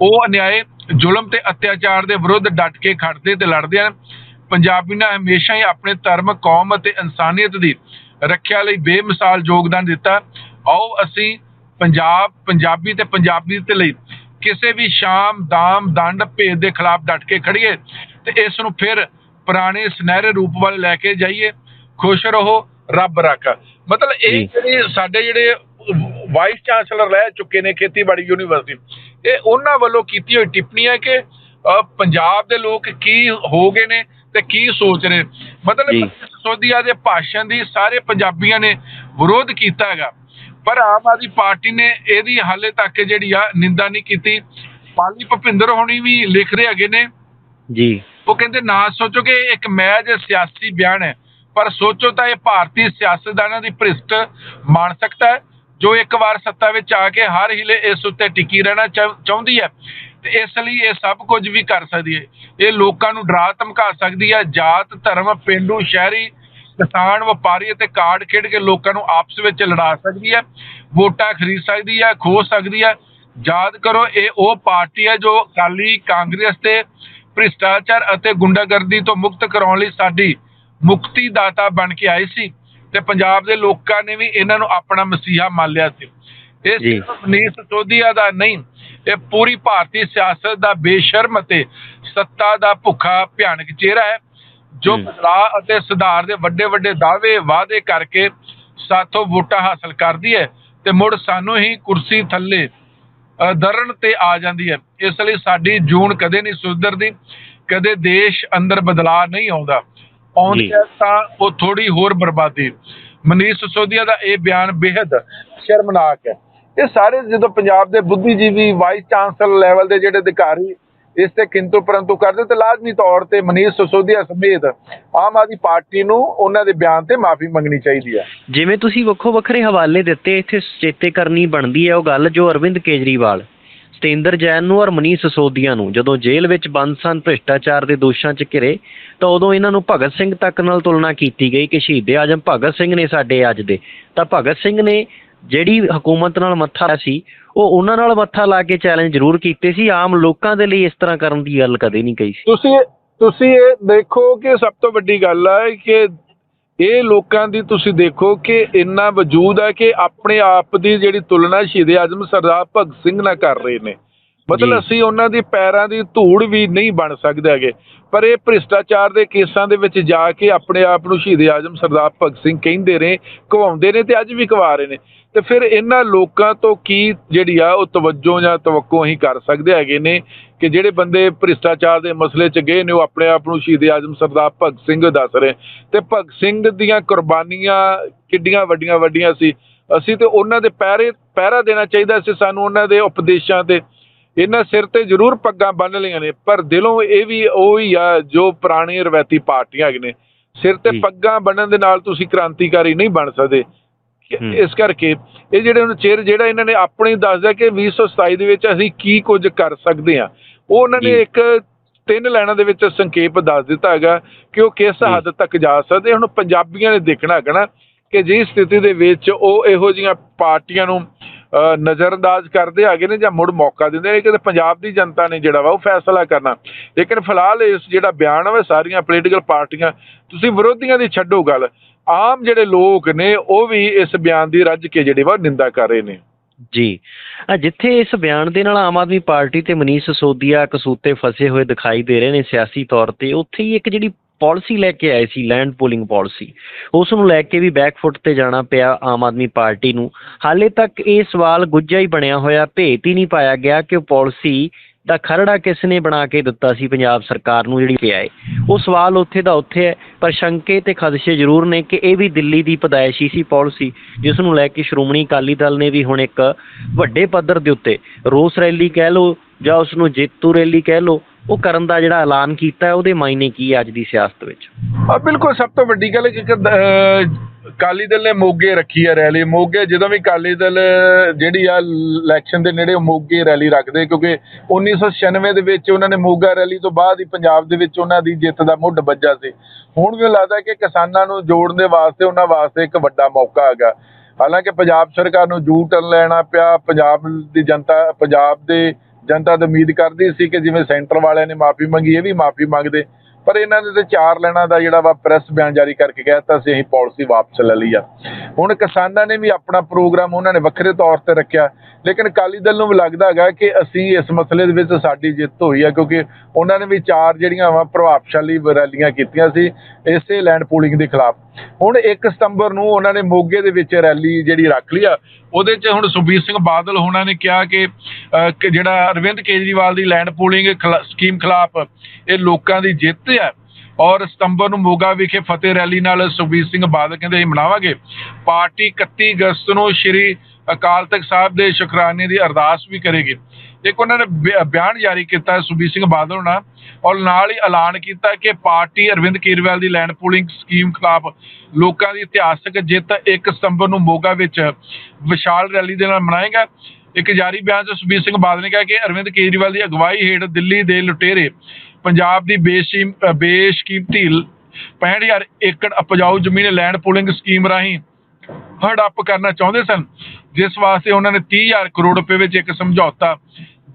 ਉਹ ਅਨਿਆਏ, ਜ਼ੁਲਮ ਤੇ ਅਤਿਆਚਾਰ ਦੇ ਵਿਰੁੱਧ ਡਟ ਕੇ ਖੜਦੇ ਤੇ ਲੜਦੇ ਹਨ। ਪੰਜਾਬੀ ਨੇ ਹਮੇਸ਼ਾ ਹੀ ਆਪਣੇ ਧਰਮ, ਕੌਮ ਅਤੇ ਇਨਸਾਨੀਅਤ ਦੀ ਰੱਖਿਆ ਲਈ ਬੇਮਿਸਾਲ ਯੋਗਦਾਨ ਦਿੱਤਾ। ਆਓ ਅਸੀਂ ਪੰਜਾਬ, ਪੰਜਾਬੀ ਤੇ ਪੰਜਾਬੀ ਦੇ ਲਈ ਕਿਸੇ ਵੀ ਸ਼ਾਮ, ਦਾਮ, ਦੰਡ, ਭੇਦ ਦੇ ਖਿਲਾਫ ਡਟ ਕੇ ਖੜੀਏ ਤੇ ਇਸ ਨੂੰ ਫਿਰ ਪੁਰਾਣੇ ਸੁਨਹਿਰੇ ਰੂਪ ਵੱਲ ਲੈ ਕੇ ਜਾਈਏ। ਖੁਸ਼ ਰਹੋ ਰੱਬ ਰਾਖਾ। ਮਤਲਬ ਇਹ। ਜਿਹੜੇ ਸਾਡੇ ਜਿਹੜੇ ਵਾਈਸ ਚਾਂਸਲਰ ਰਹਿ ਚੁੱਕੇ ਨੇ ਖੇਤੀਬਾੜੀ ਯੂਨੀਵਰਸਿਟੀ ਇਹ ਉਹਨਾਂ ਵੱਲੋਂ ਕੀਤੀ ਹੋਈ ਟਿੱਪਣੀ ਹੈ ਕਿ ਪੰਜਾਬ ਦੇ ਲੋਕ ਕੀ ਹੋ ਗਏ ਨੇ ਤੇ ਕੀ ਸੋਚ ਰਹੇ। ਮਤਲਬ ਸੋਧੀਆ ਦੇ ਭਾਸ਼ਣ ਦੀ ਸਾਰੇ ਪੰਜਾਬੀਆਂ ਨੇ ਵਿਰੋਧ ਕੀਤਾ ਹੈਗਾ। ਪਰ ਆਮ ਆਦਮੀ ਪਾਰਟੀ ਨੇ ਇਹਦੀ ਹਾਲੇ ਤੱਕ ਜਿਹੜੀ ਆ ਨਿੰਦਾ ਨਹੀਂ ਕੀਤੀ। ਪਾਲੀ ਭੁਪਿੰਦਰ ਹੋਣੀ ਵੀ ਲਿਖ ਰਹੇ ਹੈਗੇ ਨੇ।
ਜੀ।
ਉਹ ਕਹਿੰਦੇ ਨਾ ਸੋਚੋ ਕਿ ਇੱਕ ਮਹਿਜ ਸਿਆਸੀ ਬਿਆਨ ਹੈ। ਪਰ ਸੋਚੋ ਤਾਂ ਇਹ ਭਾਰਤੀ ਸਿਆਸਤਦਾਨਾਂ ਦੀ ਭ੍ਰਿਸ਼ਟ ਮਾਨਸਿਕਤਾ ਹੈ, ਜੋ ਇੱਕ ਵਾਰ ਸੱਤਾ ਵਿੱਚ ਆ ਕੇ ਹਰ ਹਿਲੇ ਇਸ ਉੱਤੇ ਟਿਕੀ ਰਹਿਣਾ ਚਾਹ- ਚਾਹੁੰਦੀ ਹੈ। ਤੇ ਇਸ ਲਈ ਇਹ ਸਭ ਕੁਝ ਵੀ ਕਰ ਸਕਦੀ ਹੈ। ਇਹ ਲੋਕਾਂ ਨੂੰ ਡਰਾ ਧਮਕਾ ਸਕਦੀ ਹੈ। ਜਾਤ, ਧਰਮ, ਪਿੰਡੂ, ਸ਼ਹਿਰੀ, ਕਿਸਾਨ, ਵਪਾਰੀ ਅਤੇ ਕਾਰਡ ਖੇਡ ਕੇ ਲੋਕਾਂ ਨੂੰ ਆਪਸ ਵਿੱਚ ਲੜਾ ਸਕਦੀ ਹੈ। ਵੋਟਾਂ ਖਰੀਦ ਸਕਦੀ ਹੈ, ਖੋ ਸਕਦੀ ਹੈ। ਯਾਦ ਕਰੋ, ਇਹ ਉਹ ਪਾਰਟੀ ਹੈ ਜੋ ਅਕਾਲੀ ਕਾਂਗਰਸ ਤੇ ਭ੍ਰਿਸ਼ਟਾਚਾਰ ਅਤੇ ਗੁੰਡਾਗਰਦੀ ਤੋਂ ਮੁਕਤ ਕਰਾਉਣ ਲਈ ਸਾਡੀ ਮੁਕਤੀ ਦਾਤਾ ਬਣ ਕੇ ਆਏ ਸੀ ਤੇ ਪੰਜਾਬ ਦੇ ਲੋਕਾਂ ਨੇ ਵੀ ਇਹਨਾਂ ਨੂੰ ਆਪਣਾ ਮਸੀਹਾ ਮੰਨ ਲਿਆ ਸੀ ਇਹ। ਸਿਰਫ ਮਨੀਸ਼ ਸਿਸੋਦੀਆ ਦਾ ਨਹੀਂ ਇਹ ਪੂਰੀ ਭਾਰਤੀ ਸਿਆਸਤ ਦਾ ਬੇਸ਼ਰਮ ਅਤੇ ਸੱਤਾ ਦਾ ਭੁੱਖਾ ਭਿਆਨਕ ਚਿਹਰਾ ਹੈ ਜੋ। ਬਦਲਾਅ ਅਤੇ ਸੁਧਾਰ ਦੇ ਵੱਡੇ ਵੱਡੇ ਦਾਅਵੇ ਵਾਅਦੇ ਕਰਕੇ ਸਾਥੋਂ ਵੋਟਾਂ ਹਾਸਲ ਕਰਦੀ ਹੈ ਤੇ ਮੁੜ ਸਾਨੂੰ ਹੀ ਕੁਰਸੀ ਥੱਲੇ ਦਰਨ ਤੇ ਆ ਜਾਂਦੀ ਹੈ ਇਸ ਲਈ ਸਾਡੀ ਜੂਨ ਕਦੇ ਨਹੀਂ ਸੁਧਰਦੀ ਕਦੇ ਦੇਸ਼ ਅੰਦਰ ਬਦਲਾਅ ਨਹੀਂ ਆਉਂਦਾ
ਜੀ।
ਹੈ ਤਾਂ ਉਹ ਥੋੜੀ ਹੋਰ ਬਰਬਾਦੀ। ਮਨੀਸ਼ ਸਿਸੋਦੀਆ ਦਾ ਇਹ ਬਿਆਨ ਬੇहद ਸ਼ਰਮਨਾਕ ਹੈ। ਇਹ ਸਾਰੇ ਜਦੋਂ ਪੰਜਾਬ ਦੇ ਬੁੱਧੀਜੀਵੀ ਵਾਈਸ ਚਾਂਸਲਰ ਲੈਵਲ ਦੇ ਜਿਹੜੇ ਅਧਿਕਾਰੀ ਇਸ ਤੇ ਕਿੰਤੂ ਪਰੰਤੂ ਕਰਦੇ ਤੇ ਲਾਜ਼ਮੀ ਤੌਰ ਤੇ ਮਨੀਸ਼ ਸਿਸੋਦੀਆ ਸਮੇਤ ਆਮ ਆਦਮੀ ਪਾਰਟੀ ਨੂੰ ਉਹਨਾਂ ਦੇ ਬਿਆਨ ਤੇ ਮਾਫੀ ਮੰਗਣੀ ਚਾਹੀਦੀ ਹੈ।
ਜਿਵੇਂ ਤੁਸੀਂ ਵੱਖੋ ਵੱਖਰੇ ਹਵਾਲੇ ਦਿੱਤੇ ਇੱਥੇ ਚੇਤੇ ਕਰਨੀ ਬਣਦੀ ਹੈ ਉਹ ਗੱਲ ਜੋ ਅਰਵਿੰਦ ਕੇਜਰੀਵਾਲ। ਸਤੇਂਦਰ ਜੈਨ ਨੂੰ ਔਰ ਮਨੀਸ਼ ਸੋਦੀਆ ਨੂੰ। ਜਦੋਂ ਜੇਲ੍ਹ ਵਿੱਚ ਬੰਦ ਸਨ, ਭ੍ਰਿਸ਼ਟਾਚਾਰ ਦੇ ਦੋਸ਼ਾਂ 'ਚ ਘਿਰੇ, ਤਾਂ ਉਦੋਂ ਇਹਨਾਂ ਨੂੰ ਭਗਤ ਸਿੰਘ ਤੱਕ ਨਾਲ ਤੁਲਨਾ ਕੀਤੀ ਗਈ ਕਿ ਸ਼ਹੀਦੇ ਆਜਮ ਭਗਤ ਸਿੰਘ ਨੇ ਸਾਡੇ ਅੱਜ ਦੇ। ਤਾਂ ਭਗਤ ਸਿੰਘ ਨੇ ਜਿਹੜੀ ਹਕੂਮਤ ਨਾਲ ਮੱਥਾ ਸੀ, ਉਹ ਉਹਨਾਂ ਨਾਲ ਮੱਥਾ ਲਾ ਕੇ ਚੈਲੰਜ ਜ਼ਰੂਰ ਕੀਤੇ ਸੀ। ਆਮ ਲੋਕਾਂ ਦੇ ਲਈ ਇਸ ਤਰ੍ਹਾਂ ਕਰਨ ਦੀ ਗੱਲ ਕਦੇ ਨਹੀਂ ਕਹੀ ਸੀ।
ਤੁਸੀਂ ਤੁਸੀਂ ਇਹ ਦੇਖੋ ਕਿ ਸਭ ਤੋਂ ਵੱਡੀ ਗੱਲ ਹੈ ਕਿ ਇਹ ਲੋਕਾਂ ਦੀ ਤੁਸੀਂ ਦੇਖੋ ਕਿ ਇੰਨਾ ਵਜੂਦ ਹੈ ਕਿ ਆਪਣੇ ਆਪ ਦੀ ਜਿਹੜੀ ਤੁਲਨਾ ਸ਼ਹੀਦ ਆਜ਼ਮ ਸਰਦਾਰ ਭਗਤ ਸਿੰਘ ਨਾਲ ਕਰ ਰਹੇ ਨੇ। ਮਤਲਬ। ਅਸੀਂ ਉਹਨਾਂ ਦੀ ਪੈਰਾਂ ਦੀ ਧੂੜ ਵੀ ਨਹੀਂ ਬਣ ਸਕਦੇ ਹੈਗੇ। ਪਰ ਇਹ ਭ੍ਰਿਸ਼ਟਾਚਾਰ ਦੇ ਕੇਸਾਂ ਦੇ ਵਿੱਚ ਜਾ ਕੇ ਆਪਣੇ ਆਪ ਨੂੰ ਸ਼ਹੀਦ ਆਜ਼ਮ ਸਰਦਾਰ ਭਗਤ ਸਿੰਘ ਕਹਿੰਦੇ ਰਹੇ ਕਵਾਉਂਦੇ ਨੇ ਤੇ ਅੱਜ ਵੀ ਕਵਾ ਰਹੇ ਨੇ। ਤੇ ਫਿਰ ਇਹਨਾਂ ਲੋਕਾਂ ਤੋਂ ਕੀ ਜਿਹੜੀ ਆ ਉਹ ਤਵੱਜੋ ਜਾਂ ਤਵੱਕੋ ਅਸੀਂ ਕਰ ਸਕਦੇ ਹੈਗੇ ਨੇ। ਕਿ ਜਿਹੜੇ ਬੰਦੇ ਭ੍ਰਿਸ਼ਟਾਚਾਰ ਦੇ ਮਸਲੇ 'ਚ ਗਏ ਨੇ ਉਹ ਆਪਣੇ ਆਪ ਨੂੰ ਸ਼ਹੀਦ ਆਜ਼ਮ ਸਰਦਾਰ ਭਗਤ ਸਿੰਘ ਦੱਸ ਰਹੇ ਤੇ ਭਗਤ ਸਿੰਘ ਦੀਆਂ ਕੁਰਬਾਨੀਆਂ ਕਿੱਡੀਆਂ ਵੱਡੀਆਂ ਵੱਡੀਆਂ ਸੀ ਅਸੀਂ ਤੇ ਉਹਨਾਂ ਦੇ ਪਹਿਰੇ ਪਹਿਰਾ ਦੇਣਾ ਚਾਹੀਦਾ ਸੀ ਸਾਨੂੰ ਉਹਨਾਂ ਦੇ ਉਪਦੇਸ਼ਾਂ ਤੇ ਇਹਨਾਂ ਸਿਰ ਤੇ ਜ਼ਰੂਰ ਪੱਗਾਂ ਬੰਨ ਲਈਆਂ ਨੇ ਪਰ ਦਿਲੋਂ ਇਹ ਵੀ ਉਹੀ ਆ ਜੋ ਪੁਰਾਣੀ ਰਵਾਇਤੀ ਪਾਰਟੀਆਂ ਹੈਗੇ ਨੇ ਸਿਰ ਤੇ। ਪੱਗਾਂ ਬੰਨਣ ਦੇ ਨਾਲ ਤੁਸੀਂ ਕ੍ਰਾਂਤੀਕਾਰੀ ਨਹੀਂ ਬਣ ਸਕਦੇ। ਇਸ ਕਰਕੇ ਇਹ ਜਿਹੜੇ ਹੁਣ ਚਿਰ ਜਿਹੜਾ ਇਹਨਾਂ ਨੇ ਆਪਣੀ ਦੱਸਦਾ ਕਿ 2027 ਦੇ ਵਿੱਚ ਅਸੀਂ ਕੀ ਕੁਝ ਕਰ ਸਕਦੇ ਹਾਂ। ਉਹ ਉਹਨਾਂ ਨੇ
ਜੀ।
ਇੱਕ ਤਿੰਨ ਲਾਈਨਾਂ ਦੇ ਵਿੱਚ ਸੰਖੇਪ ਦੱਸ ਦਿੱਤਾ ਹੈਗਾ ਕਿ ਉਹ ਕਿਸ
ਜੀ।
ਹੱਦ ਤੱਕ ਜਾ ਸਕਦੇ ਹੁਣ ਪੰਜਾਬੀਆਂ ਨੇ ਦੇਖਣਾ ਹੈਗਾ ਨਾ ਕਿ ਜਿਸ ਸਥਿਤੀ ਦੇ ਵਿੱਚ ਉਹ ਇਹੋ ਜਿਹੀਆਂ ਪਾਰਟੀਆਂ ਨੂੰ ਅ, ਨਜ਼ਰਅੰਦਾਜ਼ ਕਰਦੇ ਹੈਗੇ ਨੇ ਜਾਂ ਮੁੜ ਮੌਕਾ ਦਿੰਦੇ ਨੇ ਕਿ ਪੰਜਾਬ ਦੀ ਜਨਤਾ ਨੇ ਜਿਹੜਾ ਵਾ ਉਹ ਫੈਸਲਾ ਕਰਨਾ। ਲੇਕਿਨ ਫਿਲਹਾਲ ਇਸ ਜਿਹੜਾ ਬਿਆਨ ਵਾ ਸਾਰੀਆਂ ਪੋਲੀਟੀਕਲ ਪਾਰਟੀਆਂ ਤੁਸੀਂ ਵਿਰੋਧੀਆਂ ਦੀ ਛੱਡੋ ਗੱਲ। ਆਮ ਜਿਹੜੇ ਲੋਕ ਨੇ, ਉਹ ਵੀ ਇਸ ਬਿਆਨ ਦੀ ਰੱਜ ਕੇ ਜਿਹੜੇ ਵਾ ਨਿੰਦਾ ਕਰ ਰਹੇ ਨੇ।
ਜੀ। ਜਿੱਥੇ ਇਸ ਬਿਆਨ ਦੇ ਨਾਲ ਆਮ ਆਦਮੀ ਪਾਰਟੀ ਤੇ ਮਨੀਸ਼ ਸਿਸੋਦੀਆ ਕਸੂਤੇ ਫਸੇ ਹੋਏ ਦਿਖਾਈ ਦੇ ਰਹੇ ਨੇ ਸਿਆਸੀ ਤੌਰ ਤੇ, ਉੱਥੇ ਹੀ ਇੱਕ ਜਿਹੜੀ ਪਾਲਿਸੀ ਲੈ ਕੇ ਆਏ ਸੀ, ਲੈਂਡ ਪੂਲਿੰਗ ਪਾਲਿਸੀ। ਉਸ ਨੂੰ ਲੈ ਕੇ ਵੀ ਬੈਕਫੁੱਟ ਤੇ ਜਾਣਾ ਪਿਆ ਆਮ ਆਦਮੀ ਪਾਰਟੀ ਨੂੰ। ਹਾਲੇ ਤੱਕ ਇਹ ਸਵਾਲ ਗੁੱਜਾ ਹੀ ਬਣਿਆ ਹੋਇਆ, ਭੇਤ ਹੀ ਨਹੀਂ ਪਾਇਆ ਗਿਆ ਕਿ ਉਹ ਪਾਲਿਸੀ ਦਾ ਖਰੜਾ ਕਿਸ ਨੇ ਬਣਾ ਕੇ ਦਿੱਤਾ ਸੀ ਪੰਜਾਬ ਸਰਕਾਰ ਨੂੰ ਜਿਹੜੀ ਪਿਆ ਹੈ? ਉਹ ਸਵਾਲ ਉੱਥੇ ਦਾ ਉੱਥੇ ਹੈ, ਪਰ ਸ਼ੰਕੇ ਤੇ ਖਦਸ਼ੇ ਜ਼ਰੂਰ ਨੇ ਕਿ ਇਹ ਵੀ ਦਿੱਲੀ ਦੀ ਪਦਾਇਸ਼ੀ ਸੀ, ਪਾਲਿਸੀ, ਜਿਸ ਨੂੰ ਲੈ ਕੇ ਸ਼੍ਰੋਮਣੀ ਅਕਾਲੀ ਦਲ ਨੇ ਵੀ ਹੁਣ ਇੱਕ ਵੱਡੇ ਪੱਧਰ ਦੇ ਉੱਤੇ ਰੋਸ ਰੈਲੀ ਕਹਿ ਲਓ ਜਾਂ ਉਸ ਨੂੰ ਜੇਤੂ ਰੈਲੀ ਕਹਿ ਲਓ ਉਹ ਕਰਨ ਦਾ ਜਿਹੜਾ ਐਲਾਨ ਕੀਤਾ ਹੈ, ਉਹਦੇ ਮਾਇਨੇ ਕੀ ਹੈ ਅੱਜ ਦੀ ਸਿਆਸਤ ਵਿੱਚ?
ਆ ਬਿਲਕੁਲ ਸਭ ਤੋਂ ਵੱਡੀ ਗੱਲ ਹੈ ਕਿ ਕਾਲੀ ਦਲ ਨੇ ਮੋਗੇ ਰੱਖੀ ਹੈ ਰੈਲੀ। ਮੋਗੇ ਜਦੋਂ ਵੀ ਕਾਲੀ ਦਲ, ਜਿਹੜੀ ਆ ਇਲੈਕਸ਼ਨ ਦੇ ਨੇੜੇ ਮੋਗੇ ਰੈਲੀ ਰੱਖਦੇ, ਕਿਉਂਕਿ 1996 ਦੇ ਵਿੱਚ ਉਹਨਾਂ ਨੇ ਮੋਗਾ ਰੈਲੀ ਤੋਂ ਬਾਅਦ ਹੀ ਪੰਜਾਬ ਦੇ ਵਿੱਚ ਉਹਨਾਂ ਦੀ ਜਿੱਤ ਦਾ ਮੁੱਢ ਵੱਜਾ ਸੀ। ਹੁਣ ਵੀ ਲੱਗਦਾ ਕਿ ਕਿਸਾਨਾਂ ਨੂੰ ਜੋੜਨ ਦੇ ਵਾਸਤੇ, ਉਹਨਾਂ ਵਾਸਤੇ ਇੱਕ ਵੱਡਾ ਮੌਕਾ ਹੈਗਾ। ਹਾਲਾਂਕਿ ਪੰਜਾਬ ਸਰਕਾਰ ਨੂੰ ਜੂ ਟਰਨ ਲੈਣਾ ਪਿਆ, ਪੰਜਾਬ ਦੀ ਜਨਤਾ, ਪੰਜਾਬ ਦੇ ਜਨਤਾ ਤਾਂ ਉਮੀਦ ਕਰਦੀ ਸੀ ਕਿ ਜਿਵੇਂ ਸੈਂਟਰ ਵਾਲਿਆਂ ਨੇ ਮਾਫੀ ਮੰਗੀ, ਇਹ ਵੀ ਮਾਫੀ ਮੰਗਦੇ। ਪਰ ਇਹਨਾਂ ਨੇ ਤੇ ਚਾਰ ਲੈਣਾ ਦਾ ਜਿਹੜਾ ਵਾ ਪ੍ਰੈਸ ਬਿਆਨ ਜਾਰੀ ਕਰਕੇ ਕਹਿਤਾ ਸੀ, ਅਸੀਂ ਪਾਲਿਸੀ ਵਾਪਸ ਲੈ ਲਈ ਆ। ਹੁਣ ਕਿਸਾਨਾਂ ਨੇ ਵੀ ਆਪਣਾ ਪ੍ਰੋਗਰਾਮ ਉਹਨਾਂ ਨੇ ਵੱਖਰੇ ਤੌਰ ਤੇ ਰੱਖਿਆ। ਲੇਕਿਨ ਅਕਾਲੀ ਦਲ ਨੂੰ ਵੀ ਲੱਗਦਾ ਹੈਗਾ ਕਿ ਅਸੀਂ ਇਸ ਮਸਲੇ ਦੇ ਵਿੱਚ ਸਾਡੀ ਜਿੱਤ ਹੋਈ ਹੈ ਕਿਉਂਕਿ ਉਹਨਾਂ ਨੇ ਵੀ ਚਾਰ ਜਿਹੜੀਆਂ ਵਾ ਪ੍ਰਭਾਵਸ਼ਾਲੀ ਰੈਲੀਆਂ ਕੀਤੀਆਂ ਸੀ, ਇਸੇ ਲੈਂਡ ਪੂਲਿੰਗ ਦੇ ਖਿਲਾਫ। ਹੁਣ 1 ਸਤੰਬਰ ਨੂੰ ਉਹਨਾਂ ਨੇ ਮੋਗੇ ਦੇ ਵਿੱਚ ਰੈਲੀ ਜਿਹੜੀ ਰੱਖ ਲਈ ਆ ਉਹਦੇ 'ਚ ਹੁਣ ਸੁਖਬੀਰ ਸਿੰਘ ਬਾਦਲ ਹੋਣਾ ਨੇ ਕਿਹਾ ਕਿ ਜਿਹੜਾ ਅਰਵਿੰਦ ਕੇਜਰੀਵਾਲ ਦੀ ਲੈਂਡ ਪੂਲਿੰਗ ਖਿਲਾ- ਸਕੀਮ ਖਿਲਾਫ ਇਹ ਲੋਕਾਂ ਦੀ ਜਿੱਤ ਹੈ ਔਰ ਸਤੰਬਰ ਨੂੰ ਮੋਗਾ ਵਿਖੇ ਫਤਿਹ ਰੈਲੀ ਨਾਲ ਸੁਖਬੀਰ ਸਿੰਘ ਬਾਦਲ ਕਹਿੰਦੇ ਅਸੀਂ ਮਨਾਵਾਂਗੇ। ਪਾਰਟੀ 31 ਅਗਸਤ ਨੂੰ ਸ਼੍ਰੀ ਅਕਾਲ ਤਖਤ ਸਾਹਿਬ ਦੇ ਸ਼ੁਕਰਾਨੇ ਦੀ ਅਰਦਾਸ ਵੀ ਕਰੇਗੀ। ਇੱਕ ਉਹਨਾਂ ਨੇ ਬਿ- ਬਿਆਨ ਜਾਰੀ ਕੀਤਾ ਹੈ ਸੁਖਬੀਰ ਸਿੰਘ ਬਾਦਲ ਹੋਣਾ ਔਰ ਨਾਲ ਹੀ ਐਲਾਨ ਕੀਤਾ ਕਿ ਪਾਰਟੀ ਅਰਵਿੰਦ ਕੇਜਰੀਵਾਲ ਦੀ ਲੈਂਡ ਪੂਲਿੰਗ ਸਕੀਮ ਖਿਲਾਫ ਲੋਕਾਂ ਦੀ ਇਤਿਹਾਸਕ ਜਿੱਤ 1 ਸਤੰਬਰ ਨੂੰ ਮੋਗਾ ਵਿੱਚ ਵਿਸ਼ਾਲ ਰੈਲੀ ਦੇ ਨਾਲ ਮਨਾਏਗਾ। ਇੱਕ ਜਾਰੀ ਬਿਆਨ 'ਚ ਸੁਖਬੀਰ ਸਿੰਘ ਬਾਦਲ ਨੇ ਕਿਹਾ ਕਿ ਅਰਵਿੰਦ ਕੇਜਰੀਵਾਲ ਦੀ ਅਗਵਾਈ ਹੇਠ ਦਿੱਲੀ ਦੇ ਲੁਟੇਰੇ ਪੰਜਾਬ ਦੀ ਬੇਸ਼ੀਮ ਅ, ਬੇਸ਼ਕੀਮਤੀ 65000 ਏਕੜ ਉਪਜਾਊ ਜ਼ਮੀਨ ਲੈਂਡ ਪੂਲਿੰਗ ਸਕੀਮ ਰਾਹੀਂ ਹੜੱਪ ਕਰਨਾ ਚਾਹੁੰਦੇ ਸਨ, ਜਿਸ ਵਾਸਤੇ ਉਹਨਾਂ ਨੇ 30000 ਕਰੋੜ ਰੁਪਏ ਵਿੱਚ ਇੱਕ ਸਮਝੌਤਾ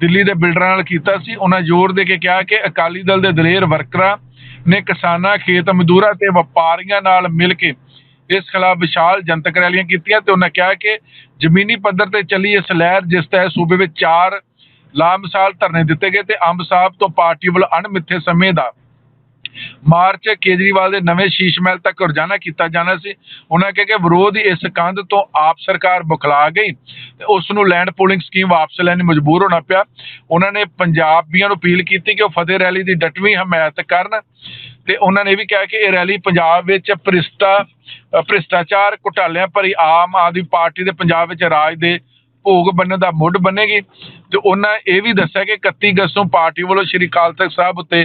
ਦਿੱਲੀ ਦੇ ਬਿਲਡਰਾਂ ਨਾਲ ਕੀਤਾ ਸੀ। ਉਹਨਾਂ ਜ਼ੋਰ ਦੇ ਕੇ ਕਿਹਾ ਕਿ ਅਕਾਲੀ ਦਲ ਦੇ ਦਲੇਰ ਵਰਕਰਾਂ ਨੇ ਕਿਸਾਨਾਂ, ਖੇਤ ਮਜ਼ਦੂਰਾਂ ਤੇ ਵਪਾਰੀਆਂ ਨਾਲ ਮਿਲ ਕੇ ਇਸ ਖਿਲਾਫ ਵਿਸ਼ਾਲ ਜਨਤਕ ਰੈਲੀਆਂ ਕੀਤੀਆਂ ਤੇ ਉਹਨਾਂ ਕਿਹਾ ਕਿ ਜ਼ਮੀਨੀ ਪੱਧਰ ਤੇ ਚੱਲੀ ਇਸ ਲਹਿਰ, ਜਿਸ ਤਹਿਤ ਸੂਬੇ ਵਿੱਚ ਚਾਰ ਲਾਮਿਸਾਲ ਧਰਨੇ ਦਿੱਤੇ ਗਏ ਤੇ ਅੰਬ ਸਾਹਿਬ ਤੋਂ ਪਾਰਟੀ ਵੱਲੋਂ ਅਣਮਿੱਥੇ ਸਮੇਂ ਦਾ ਮਾਰਚ ਕੇਜਰੀਵਾਲ ਦੇ ਨਵੇਂ ਸ਼ੀਸ਼ ਮਹਿਲ ਤੱਕ ਰੁਝਾਨਾ ਕੀਤਾ ਜਾਣਾ ਸੀ। ਉਹਨਾਂ ਕਿਹਾ ਕਿ ਵਿਰੋਧ ਇਸ ਕੰਧ ਤੋਂ ਆਪ ਸਰਕਾਰ ਬੁਖਲਾ ਗਈ ਤੇ ਉਸ ਨੂੰ ਲੈਂਡ ਪੂਲਿੰਗ ਸਕੀਮ ਵਾਪਸ ਲੈਣ ਨੂੰ ਮਜਬੂਰ ਹੋਣਾ ਪਿਆ। ਉਹਨਾਂ ਨੇ ਪੰਜਾਬੀਆਂ ਨੂੰ ਅਪੀਲ ਕੀਤੀ ਕਿ ਉਹ ਫਤਿਹ ਰੈਲੀ ਦੀ ਡਟਵੀਂ ਹਮਾਇਤ ਕਰਨ ਤੇ ਉਹਨਾਂ ਨੇ ਇਹ ਵੀ ਕਿਹਾ ਕਿ ਇਹ ਰੈਲੀ ਪੰਜਾਬ ਵਿੱਚ ਭ੍ਰਿਸ਼ਟਾ ਭ੍ਰਿਸ਼ਟਾਚਾਰ ਘੁਟਾਲਿਆਂ ਭਰੀ ਆਮ ਆਦਮੀ ਪਾਰਟੀ ਦੇ ਪੰਜਾਬ ਵਿੱਚ ਰਾਜ ਦੇ ਭੋਗ ਬੰਨਣ ਦਾ ਮੁੱਢ ਬਣੇਗੀ ਤੇ ਉਹਨਾਂ ਇਹ ਵੀ ਦੱਸਿਆ ਕਿ 31 ਅਗਸਤ ਨੂੰ ਪਾਰਟੀ ਵੱਲੋਂ ਸ਼੍ਰੀ ਅਕਾਲ ਤਖਤ ਸਾਹਿਬ ਉੱਤੇ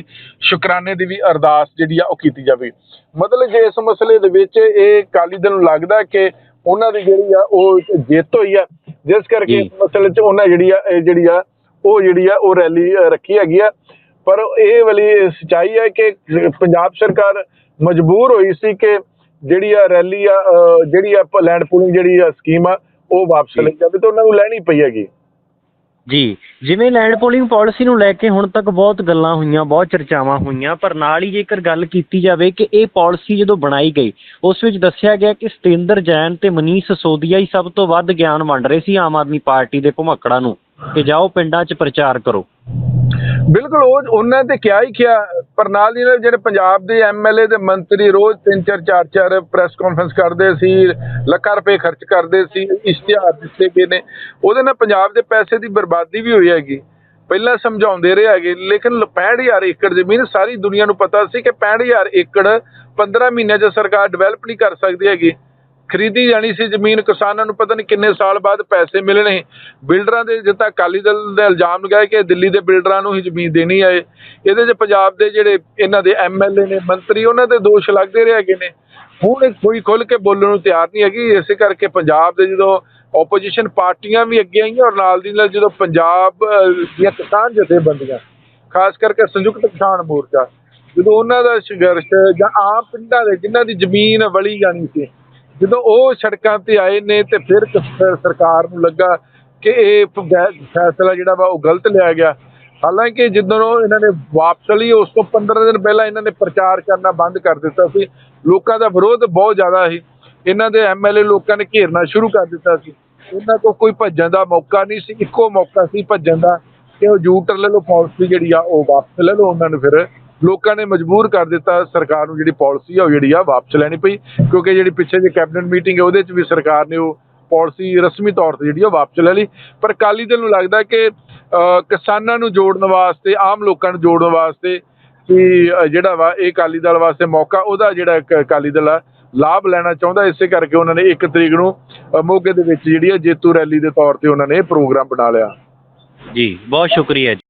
ਸ਼ੁਕਰਾਨੇ ਦੀ ਵੀ ਅਰਦਾਸ ਜਿਹੜੀ ਆ ਉਹ ਕੀਤੀ ਜਾਵੇ। ਮਤਲਬ ਜੇ ਇਸ ਮਸਲੇ ਦੇ ਵਿੱਚ ਇਹ ਅਕਾਲੀ ਦਲ ਨੂੰ ਲੱਗਦਾ ਕਿ ਉਹਨਾਂ ਦੀ ਜਿਹੜੀ ਆ ਉਹ ਜਿੱਤ ਹੋਈ ਆ। ਜਿਸ ਕਰਕੇ। ਇਸ ਮਸਲੇ 'ਚ ਉਹਨਾਂ ਜਿਹੜੀ ਆ ਇਹ ਜਿਹੜੀ ਆ ਉਹ ਜਿਹੜੀ ਆ ਉਹ ਰੈਲੀ ਰੱਖੀ ਹੈਗੀ ਆ। ਪਰ ਇਹ ਵਾਲੀ ਸਚਾਈ ਹੈ ਕਿ ਪੰਜਾਬ ਸਰਕਾਰ ਮਜਬੂਰ ਹੋਈ ਸੀ ਕਿ ਜਿਹੜੀ ਆ ਰੈਲੀ ਆ ਜਿਹੜੀ ਆ ਲੈਂਡ ਪੂਲਿੰਗ ਜਿਹੜੀ ਆ ਸਕੀਮ ਆ ਉਹ ਵਾਪਸ। ਲਈ ਜਾਵੇ ਤੇ ਉਹਨਾਂ ਨੂੰ ਲੈਣੀ ਪਈ ਹੈਗੀ।
ਜੀ ਜਿਵੇਂ ਲੈਂਡ ਪੋਲਿੰਗ ਪਾਲਿਸੀ ਨੂੰ ਲੈ ਕੇ ਹੁਣ ਤੱਕ ਬਹੁਤ ਗੱਲਾਂ ਹੋਈਆਂ ਬਹੁਤ ਚਰਚਾਵਾਂ ਹੋਈਆਂ ਪਰ ਨਾਲ ਹੀ ਜੇਕਰ ਗੱਲ ਕੀਤੀ ਜਾਵੇ ਕਿ ਇਹ ਪਾਲਿਸੀ ਜਦੋਂ ਬਣਾਈ ਗਈ ਉਸ ਵਿੱਚ ਦੱਸਿਆ ਗਿਆ ਕਿ ਸਤਿੰਦਰ ਜੈਨ ਤੇ ਮਨੀਸ਼ ਸੋਦੀਆ ਹੀ ਸਭ ਤੋਂ ਵੱਧ ਗਿਆਨ ਵੰਡ ਰਹੇ ਸੀ ਆਮ ਆਦਮੀ ਪਾਰਟੀ ਦੇ ਭੁਮੱਕੜਾਂ ਨੂੰ। ਕਿ ਜਾਓ ਪਿੰਡਾਂ 'ਚ ਪ੍ਰਚਾਰ ਕਰੋ।
ਬਿਲਕੁਲ ਉਹ ਉਹਨਾਂ ਤੇ ਕਿਹਾ ਹੀ ਕਿਹਾ, ਪਰ ਨਾਲ ਹੀ ਨਾਲ ਜਿਹੜੇ ਪੰਜਾਬ ਦੇ ਐਮਐਲਏ ਤੇ ਮੰਤਰੀ ਰੋਜ਼ ਤਿੰਨ ਚਾਰ ਚਾਰ ਚਾਰ ਪ੍ਰੈਸ ਕਾਨਫਰੰਸ ਕਰਦੇ ਸੀ, ਲੱਖਾਂ ਰੁਪਏ ਖਰਚ ਕਰਦੇ ਸੀ, ਇਸ਼ਤਿਹਾਰ ਦਿੱਤੇ ਗਏ ਨੇ। ਉਹਦੇ ਨਾਲ ਪੰਜਾਬ ਦੇ ਪੈਸੇ ਦੀ ਬਰਬਾਦੀ ਵੀ ਹੋਈ ਹੈਗੀ। ਪਹਿਲਾਂ ਸਮਝਾਉਂਦੇ ਰਹੇ ਹੈਗੇ, ਲੇਕਿਨ 65000 ਏਕੜ ਜ਼ਮੀਨ ਸਾਰੀ ਦੁਨੀਆ ਨੂੰ ਪਤਾ ਸੀ ਕਿ 65000 ਏਕੜ 15 ਮਹੀਨਿਆਂ 'ਚ ਸਰਕਾਰ ਡਿਵੈਲਪ ਨਹੀਂ ਕਰ ਸਕਦੀ ਹੈਗੀ। ਖਰੀਦੀ ਜਾਣੀ ਸੀ ਜ਼ਮੀਨ, ਕਿਸਾਨਾਂ ਨੂੰ ਪਤਾ ਨਹੀਂ ਕਿੰਨੇ ਸਾਲ ਬਾਅਦ ਪੈਸੇ ਮਿਲਣੇ ਬਿਲਡਰਾਂ ਦੇ ਜਿੱਦਾਂ ਅਕਾਲੀ ਦਲ ਦੇ ਇਲਜ਼ਾਮ ਲਗਾਏ ਕਿ ਦਿੱਲੀ ਦੇ ਬਿਲਡਰਾਂ ਨੂੰ ਹੀ ਜ਼ਮੀਨ ਦੇਣੀ ਆਏ। ਇਹਦੇ 'ਚ ਪੰਜਾਬ ਦੇ ਜਿਹੜੇ ਇਹਨਾਂ ਦੇ ਐਮਐਲਏ ਨੇ, ਮੰਤਰੀ, ਉਹਨਾਂ ਦੇ ਦੋਸ਼ ਲੱਗਦੇ ਰਹੇ ਹੈਗੇ ਨੇ। ਹੁਣ ਇਹ ਕੋਈ ਖੁੱਲ ਕੇ ਬੋਲਣ ਨੂੰ ਤਿਆਰ ਨਹੀਂ ਹੈਗੀ। ਇਸੇ ਕਰਕੇ ਪੰਜਾਬ ਦੇ ਜਦੋਂ ਆਪੋਜੀਸ਼ਨ ਪਾਰਟੀਆਂ ਵੀ ਅੱਗੇ ਆਈਆਂ ਔਰ ਨਾਲ ਦੀ ਨਾਲ ਜਦੋਂ ਪੰਜਾਬ ਦੀਆਂ ਕਿਸਾਨ ਜਥੇਬੰਦੀਆਂ, ਖਾਸ ਕਰਕੇ ਸੰਯੁਕਤ ਕਿਸਾਨ ਮੋਰਚਾ, ਜਦੋਂ ਉਹਨਾਂ ਦਾ ਸੰਘਰਸ਼ ਜਾਂ ਆਮ ਪਿੰਡਾਂ ਦੇ ਜਿਨ੍ਹਾਂ ਦੀ ਜ਼ਮੀਨ ਵਲੀ ਜਾਣੀ ਸੀ ਜਦੋਂ ਉਹ ਸੜਕਾਂ ਤੇ ਆਏ ਨੇ ਤੇ ਫਿਰ ਸਰਕਾਰ ਨੂੰ ਲੱਗਾ ਕਿ ਇਹ ਗੈ- ਫੈਸਲਾ ਜਿਹੜਾ ਵਾ ਉਹ ਗਲਤ ਲਿਆ ਗਿਆ। ਹਾਲਾਂਕਿ ਜਦੋਂ ਇਹਨਾਂ ਨੇ ਵਾਪਸ ਲਈ, ਉਸ ਤੋਂ 15 ਦਿਨ ਪਹਿਲਾਂ ਇਹਨਾਂ ਨੇ ਪ੍ਰਚਾਰ ਕਰਨਾ ਬੰਦ ਕਰ ਦਿੱਤਾ ਸੀ। ਲੋਕਾਂ ਦਾ ਵਿਰੋਧ ਬਹੁਤ ਜ਼ਿਆਦਾ ਸੀ। ਇਹਨਾਂ ਦੇ ਐਮਐਲਏ ਲੋਕਾਂ ਨੇ ਘੇਰਨਾ ਸ਼ੁਰੂ ਕਰ ਦਿੱਤਾ ਸੀ। ਇਹਨਾਂ ਕੋਲ ਕੋਈ ਭੱਜਣ ਦਾ ਮੌਕਾ ਨਹੀਂ ਸੀ। ਇੱਕੋ ਮੌਕਾ ਸੀ ਭੱਜਣ ਦਾ ਕਿ ਉਹ ਜੂਟਰ ਲੈ ਲਓ ਪਾਲਿਸੀ ਜਿਹੜੀ ਆ ਉਹ ਵਾਪਸ ਲੈ ਲਓ। ਉਹਨਾਂ ਨੂੰ ਫਿਰ ਲੋਕਾਂ ਨੇ ਮਜਬੂਰ ਕਰ ਦਿੱਤਾ ਸਰਕਾਰ ਨੂੰ ਜਿਹੜੀ ਪਾਲਿਸੀ ਆ ਉਹ ਜਿਹੜੀ ਆ ਵਾਪਸ ਲੈਣੀ ਪਈ, ਕਿਉਂਕਿ ਜਿਹੜੀ ਪਿੱਛੇ ਜੇ ਕੈਬਨਿਟ ਮੀਟਿੰਗ ਹੈ ਉਹਦੇ 'ਚ ਵੀ ਸਰਕਾਰ ਨੇ ਉਹ ਪਾਲਿਸੀ ਰਸਮੀ ਤੌਰ ਤੇ ਜਿਹੜੀ ਉਹ ਵਾਪਸ ਲੈ ਲਈ। ਪਰ ਅਕਾਲੀ ਦਲ ਨੂੰ ਲੱਗਦਾ ਕਿ ਕਿਸਾਨਾਂ ਨੂੰ ਜੋੜਨ ਵਾਸਤੇ, ਆਮ ਲੋਕਾਂ ਨੂੰ ਜੋੜਨ ਵਾਸਤੇ ਕਿ ਜਿਹੜਾ ਵਾ ਇਹ ਅਕਾਲੀ ਦਲ ਵਾਸਤੇ ਮੌਕਾ, ਉਹਦਾ ਜਿਹੜਾ ਇੱਕ ਅਕਾਲੀ ਦਲ ਆ, ਲਾਭ ਲੈਣਾ ਚਾਹੁੰਦਾ। ਇਸੇ ਕਰਕੇ ਉਹਨਾਂ ਨੇ 1 ਤਰੀਕ ਨੂੰ ਮੋਗੇ ਦੇ ਵਿੱਚ ਜਿਹੜੀ ਆ ਜੇਤੂ ਰੈਲੀ ਦੇ ਤੌਰ ਤੇ ਉਹਨਾਂ ਨੇ ਪ੍ਰੋਗਰਾਮ ਬਣਾ ਲਿਆ।
ਜੀ, ਬਹੁਤ ਸ਼ੁਕਰੀਆ ਜੀ।